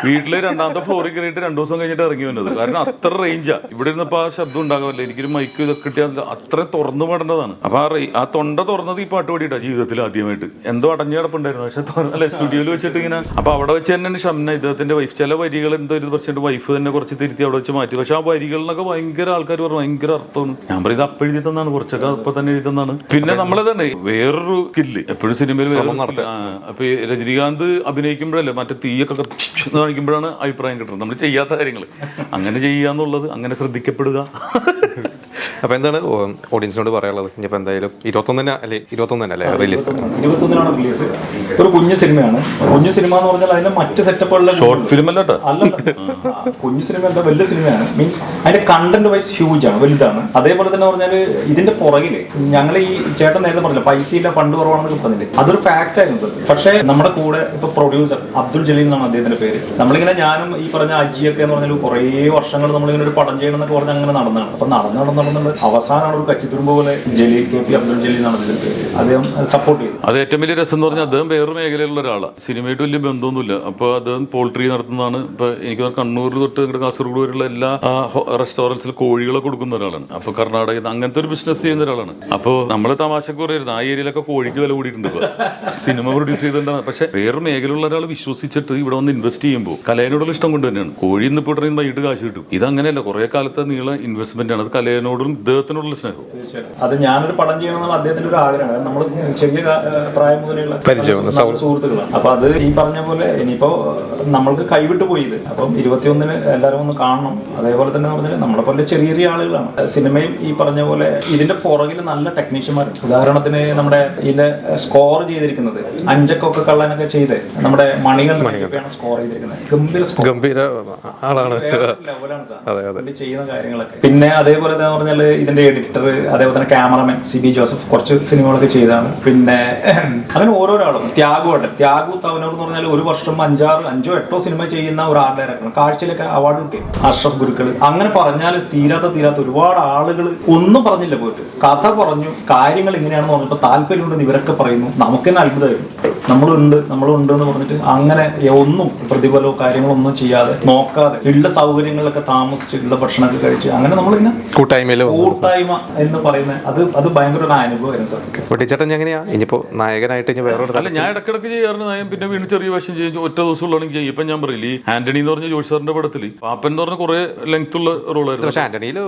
വീട്ടിൽ രണ്ടാമത്തെ ഫ്ലോറിൽ കയറിയിട്ട് രണ്ടു ദിവസം കഴിഞ്ഞിട്ട് ഇറങ്ങി വന്നത്. കാരണം അത്ര റേഞ്ചാ ഇവിടെ ഇരുന്നപ്പോ ആ ശബ്ദം ഉണ്ടാകാമല്ലോ എനിക്കൊരു മൈക്ക് ഇതൊക്കെ കിട്ടിയാൽ അത്ര തുറന്നു പാടേണ്ടതാണ്. അപ്പൊ ആ റേ- ആ തൊണ്ട തുറന്നത് ഈ പാട്ട് പാടിയിട്ടാ ജീവിതത്തിൽ ആദ്യമായിട്ട്. എന്തോ അടഞ്ഞു കിടപ്പുണ്ടായിരുന്നു. പക്ഷെ തുറന്നല്ല സ്റ്റുഡിയോയിൽ വെച്ചിട്ട് ഇങ്ങനെ അപ്പൊ അവിടെ വെച്ച് തന്നെ ഷംന ഇദ്ദേഹത്തിന്റെ വൈഫ് ചില വരികൾ എന്തോ ഒരു പ്രശ്നം വൈഫ് തന്നെ കുറച്ച് തിരുത്തി അവിടെ വെച്ച് മാറ്റി. പക്ഷെ ആ വരികളിലൊക്കെ ഭയങ്കര ആൾക്കാർ പറഞ്ഞു ഭയങ്കര അർത്ഥമാണ്. ഞാൻ പറയുന്നത് അപ്പൊ എഴുതി തന്നാണ്. കുറച്ചൊക്കെ അപ്പൊ തന്നെ എഴുതി തന്നാണ്. പിന്നെ നമ്മളതന്നെ വേറൊരു സ്കില്ല് എപ്പോഴും സിനിമയിൽ അപ്പൊ രജനീകാന്ത് അഭിനയിക്കുമ്പോഴല്ലേ മറ്റേ തീയൊക്കെ കാണിക്കുമ്പോഴാണ് അഭിപ്രായം കിട്ടുന്നത്. നമ്മൾ ചെയ്യാത്ത കാര്യങ്ങൾ അങ്ങനെ ചെയ്യുക എന്നുള്ളത് അങ്ങനെ ശ്രദ്ധിക്കപ്പെടുക. അപ്പോൾ എന്താണ് ഓഡിയൻസിനോട് പറയാനുള്ളത്? ഇനിയിപ്പോൾ എന്തായാലും ഇരുപത്തൊന്നിന് അല്ലെ ഇരുപത്തൊന്നിന് തന്നെ അല്ലേ റിലീസ് ഇരുപത്തൊന്നിനാണ് റിലീസ് ഒരു കുഞ്ഞു സിനിമയാണ്. കുഞ്ഞു സിനിമ എന്ന് പറഞ്ഞാൽ അതിന്റെ മറ്റു സെറ്റപ്പുകളിലെ ഷോർട്ട് ഫിലിം അല്ല കുഞ്ഞു സിനിമ എന്താ വലിയ സിനിമയാണ്. മീൻസ് അതിന്റെ കണ്ടന്റ് വൈസ് ഹ്യൂജ് ആണ് വലുതാണ്. അതേപോലെ തന്നെ പറഞ്ഞാൽ ഇതിന്റെ പുറകിൽ ഞങ്ങൾ ഈ ചേട്ടൻ നേരത്തെ പറഞ്ഞില്ല പൈസ ഇല്ല ഫണ്ട് കുറവാണെന്നൊക്കെ പറഞ്ഞില്ലേ? അതൊരു ഫാക്റ്റ് ആയിരുന്നു സർ പക്ഷേ നമ്മുടെ കൂടെ ഇപ്പൊ പ്രൊഡ്യൂസർ അബ്ദുൾ ജലീൽ എന്നാണ് അദ്ദേഹത്തിന്റെ പേര്. നമ്മളിങ്ങനെ ഞാനും ഈ പറഞ്ഞ അജിയൊക്കെ എന്ന് പറഞ്ഞാൽ കുറേ വർഷങ്ങൾ നമ്മളിങ്ങനെ ഒരു പടം ചെയ്യണം എന്നൊക്കെ പറഞ്ഞ് അങ്ങനെ നടന്നാണ്. അപ്പൊ നടന്ന് നടന്ന് അവസാനമാണ് ഒരു പോലെ ജലീൽ കെ പി അബ്ദുൾ ജലീൽ അദ്ദേഹം സപ്പോർട്ട് ചെയ്തു. അത് ഏറ്റവും വലിയ രസം എന്ന് പറഞ്ഞാൽ അദ്ദേഹം വേറൊരു മേഖലയിലുള്ള ഒരാളാണ് സിനിമയായിട്ട് വലിയ ബന്ധമൊന്നുമില്ല. അപ്പോൾ അദ്ദേഹം പോൾട്രി നടത്തുന്നതാണ്. ഇപ്പൊ എനിക്ക് കണ്ണൂർ തൊട്ട് ഇങ്ങോട്ട് കാസർഗോഡ് വരെയുള്ള എല്ലാ റെസ്റ്റോറന്റ്സിൽ കോഴികളെ കൊടുക്കുന്ന ഒരാളാണ്. അപ്പോൾ കർണാടകയിൽ അങ്ങനത്തെ ഒരു ബിസിനസ് ചെയ്യുന്ന ഒരാളാണ്. അപ്പോൾ നമ്മൾ തമാശക്ക് പറയുന്നത് ആ ഏരിയയിലൊക്കെ കോഴിക്ക് വില കൂടിയിട്ടുണ്ട് സിനിമ പ്രൊഡ്യൂസ് ചെയ്തിട്ടുണ്ടാണ് പക്ഷേ വേറെ മേഖലയുള്ള ഒരാൾ വിശ്വസിച്ചിട്ട് ഇവിടെ വന്ന് ഇൻവെസ്റ്റ് ചെയ്യുമ്പോൾ കലയോടുള്ള ഇഷ്ടം കൊണ്ട് തന്നെയാണ്. കോഴി ഇന്ന് ഇപ്പോൾ വൈകിട്ട് കാശ് കിട്ടും. ഇത് അങ്ങനെയല്ല കുറേ കാലത്തെ നീള ഇൻവെസ്റ്റ്മെന്റ് ആണ്. അത് കലയോടും ഇദ്ദേഹത്തിനോടുള്ള സ്നേഹം. അത് ഞാനൊരു പടം ചെയ്യണം എന്നുള്ള അദ്ദേഹത്തിന്റെ ഒരു ആഗ്രഹമാണ്. നമ്മൾ ചെറിയ പ്രായം മുതലുള്ള പരിചയം, സുഹൃത്തുക്കളാണ്. അപ്പൊ അത് ഈ പറഞ്ഞ പോലെ ഇനിയിപ്പോ നമ്മൾക്ക് കൈവിട്ട് പോയി ഇത് അപ്പം ഇരുപത്തിയൊന്നിന് എല്ലാവരും ഒന്ന് കാണണം. അതേപോലെ തന്നെ പറഞ്ഞാൽ നമ്മളെ പോലെ ചെറിയ ചെറിയ ആളുകളാണ്. സിനിമയും ഈ പറഞ്ഞ പോലെ ഇതിന്റെ പുറകിൽ നല്ല ടെക്നീഷ്യന്മാരുണ്ട്. ഉദാഹരണത്തിന് നമ്മുടെ ഇതിന്റെ സ്കോർ ചെയ്തിരിക്കുന്നത് അഞ്ചക്കൊക്കെ കള്ളനൊക്കെ ചെയ്ത് നമ്മുടെ മണികൾ സ്കോർ ചെയ്തിരിക്കുന്നത്. ഗംഭീര ഗംഭീര ആളാണ്. ലെവലാണ് സാർ. ചെയ്യുന്ന കാര്യങ്ങളൊക്കെ. പിന്നെ അതേപോലെ തന്നെ പറഞ്ഞാൽ ഇതിന്റെ എഡിറ്റർ അതേപോലെ തന്നെ ക്യാമറമാൻ സി ബി ജോസഫ് കുറച്ച് സിനിമകളൊക്കെ ചെയ്താണ്. പിന്നെ അങ്ങനെ ഓരോരാളും. ത്യാഗുണ്ട് ത്യാഗു തവനോട് എന്ന് പറഞ്ഞാൽ ഒരു വർഷം അഞ്ചാറ് അഞ്ചോ എട്ടോ സിനിമ ചെയ്യുന്ന ഒരു ആർട്ട് ഡയറക്ടർ കാഴ്ചയിലൊക്കെ അവാർഡ് കിട്ടി. അഷ്റഫ് ഗുരുക്കൾ അങ്ങനെ പറഞ്ഞാൽ തീരാത്ത തീരാത്ത ഒരുപാട് ആളുകൾ ഒന്നും പറഞ്ഞില്ല പോയിട്ട്. കഥ പറഞ്ഞു കാര്യങ്ങൾ ഇങ്ങനെയാണെന്ന് പറഞ്ഞപ്പോൾ താല്പര്യമുണ്ടെന്ന് ഇവരൊക്കെ പറയുന്നു. നമുക്ക് തന്നെ അത്ഭുതമായിരുന്നു. നമ്മളുണ്ട് നമ്മളുണ്ട് എന്ന് പറഞ്ഞിട്ട് അങ്ങനെ ഒന്നും പ്രതിഫലമോ കാര്യങ്ങളോ ഒന്നും ചെയ്യാതെ നോക്കാതെ ഉള്ള സൗകര്യങ്ങളിലൊക്കെ താമസിച്ച് ഉള്ള ഭക്ഷണമൊക്കെ കഴിച്ച് അങ്ങനെ നമ്മളിങ്ങനെ കൂട്ടായ്മയിൽ കൂട്ടായ്മ എന്ന് പറയുന്ന അത് അത് ഭയങ്കര ഒരു അനുഭവമായിരുന്നു സാർ. വെട്ടിച്ചേട്ടൻ എങ്ങനെയാ? ഇനിയിപ്പോ നായകനായിട്ട് ഇനി വേറെ അല്ല ഞാൻ ഇടക്കിടക്ക് ചെയ്യാറുണ്ട്. ഞാൻ പിന്നെ വീണ്ടും ചെറിയ വേഷം ചെയ്യും. ഒറ്റ ദിവസമുള്ളതാണെങ്കിൽ ചെയ്യും. ഇപ്പൊ ഞാൻ പറയില്ല ഈ ആന്റണി എന്ന് പറഞ്ഞ ജോഷി സാറിന്റെ പടത്തിൽ പാപ്പൻ എന്ന് പറഞ്ഞ കുറെ ലെങ്ത് ഉള്ള റോളായിരുന്നു പക്ഷെ ആന്റണിയിൽ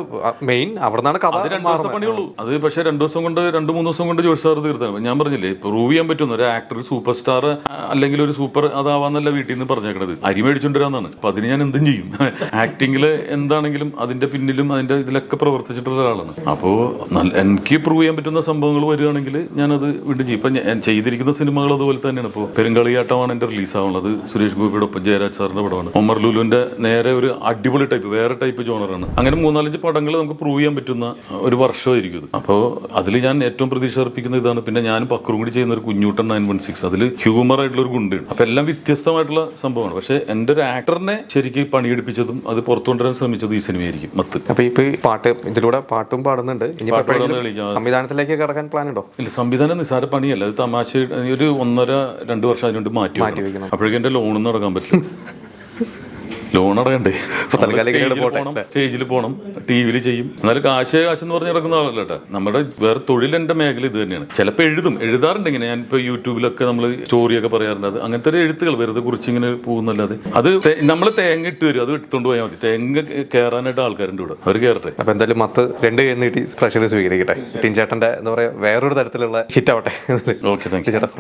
മെയിൻ അവിടുന്നാണ് കഥ അത് രണ്ടു ദിവസം പണിയുള്ളൂ. അത് പക്ഷേ രണ്ടു ദിവസം കൊണ്ട് രണ്ട് മൂന്ന് ദിവസം കൊണ്ട് ജോഷി സാർ തീർത്താണ് ഞാൻ പറഞ്ഞില്ലേ പ്രൂവ് ചെയ്യാൻ പറ്റുന്ന ഒരു ആക്ടർ സൂപ്പർ സ്റ്റാർ അല്ലെങ്കിൽ ഒരു സൂപ്പർ അതാവാന്നല്ല വീട്ടിൽ നിന്ന് പറഞ്ഞേക്കണത്. അരി മേടിച്ചുകൊണ്ടിരാന്നാണ് അപ്പൊ അതിന് ഞാൻ എന്തും ചെയ്യും. ആക്ടിങ്ങിൽ എന്താണെങ്കിലും അതിന്റെ പിന്നിലും അതിന്റെ ഇതിലൊക്കെ പ്രവർത്തിച്ചിട്ടുള്ള ഒരാളാണ് അപ്പോ എനിക്ക് പ്രൂവ് ചെയ്യാൻ പറ്റുന്ന സംഭവങ്ങൾ വരികയാണെങ്കിൽ ഞാനത് വീണ്ടും ചെയ്യും. ഇപ്പൊ ഞാൻ ചെയ്തിരിക്കുന്ന സിനിമകൾ അതുപോലെ തന്നെയാണ്. ഇപ്പോൾ പെരുങ്കളിയാട്ടമാണ് എന്റെ റിലീസ് ആവുന്നത് സുരേഷ് ഗോപിയുടെ ഒപ്പം ജയരാജ് സാറിന്റെ പടമാണ്. ഒമർ ലുലുവിന്റെ നേരെ ഒരു അടിപൊളി ടൈപ്പ് വേറെ ടൈപ്പ് ജോണറാണ് അങ്ങനെ മൂന്നാലഞ്ച് പടങ്ങൾ നമുക്ക് പ്രൂവ് ചെയ്യാൻ പറ്റുന്ന ഒരു വർഷമായിരിക്കും ഇത്. അപ്പോൾ അതിൽ ഞാൻ ഏറ്റവും പ്രതീക്ഷ അർപ്പിക്കുന്ന ഇതാണ്. പിന്നെ ഞാൻ പക്കറും കൂടി ചെയ്യുന്ന ഒരു കുഞ്ഞൂട്ടൻ നയൻ വൺ സിക്സ് അതിൽ ഹ്യൂമർ ആയിട്ടുള്ള ഒരു ഗുണ്ട് അപ്പോൾ എല്ലാം വ്യത്യസ്തമായിട്ടുള്ള സംഭവമാണ്. പക്ഷേ എന്റെ ഒരു ആക്ടറിനെ ശരിക്കും പണിയെടുപ്പിച്ചതും അത് പുറത്തു കൊണ്ടുവരാൻ ശ്രമിച്ചതും ഈ സിനിമയായിരിക്കും. മത്ത് അപ്പോൾ ഈ പാട്ട് ഇതിലൂടെ പാട്ടും പാടുന്നുണ്ട്. ഇനി. സംവിധാനത്തിലേക്ക് കടക്കാൻ പ്ലാൻ ഉണ്ടോ? ഇല്ല സംവിധാനം നിസ്സാര പണിയല്ല. അത് തമാശ ഒരു ഒന്നര രണ്ട് വർഷം അതിനുണ്ട് മാറ്റി മാറ്റി വയ്ക്കണം വെക്കണം. അപ്പോഴേക്കും എന്റെ ലോണൊന്നും നടക്കാൻ പറ്റും ലോൺ പോട്ടെ. സ്റ്റേജിൽ പോകണം ടി വിയിൽ ചെയ്യും. എന്നാലും കാശ് കാശ് എന്ന് പറഞ്ഞ് നടക്കുന്ന ആളല്ല കേട്ടോ നമ്മുടെ വേറെ തൊഴിൽ എന്റെ മേഖല ഇത് തന്നെയാണ്. ചിലപ്പോൾ എഴുതും. എഴുതാറുണ്ട് ഇങ്ങനെ. ഞാൻ ഇപ്പോൾ യൂട്യൂബിലൊക്കെ നമ്മൾ സ്റ്റോറിയൊക്കെ പറയാറുണ്ട്. അത് അങ്ങനത്തെ ഒരു എഴുത്തുകൾ വെറുതെ കുറിച്ച് ഇങ്ങനെ പോകുന്നല്ലാതെ. അത് നമ്മൾ തേങ്ങ ഇട്ട് വരും. അത് എടുത്തുകൊണ്ട് പോയാൽ മതി. തേങ്ങ കയറാനായിട്ട് ആൾക്കാരുണ്ട് ഇവിടെ. അവർ കയറട്ടെ അപ്പൊ എന്തായാലും മത്ത് രണ്ട് കൈ നീട്ടി സ്പെഷ്യൽ സ്വീകരിക്കട്ടെ. ടിൻചേട്ടന്റെ എന്താ പറയാ വേറൊരു തരത്തിലുള്ള ഹിറ്റ് ആവട്ടെ ഓക്കെ താങ്ക് യു ചേട്ടാ.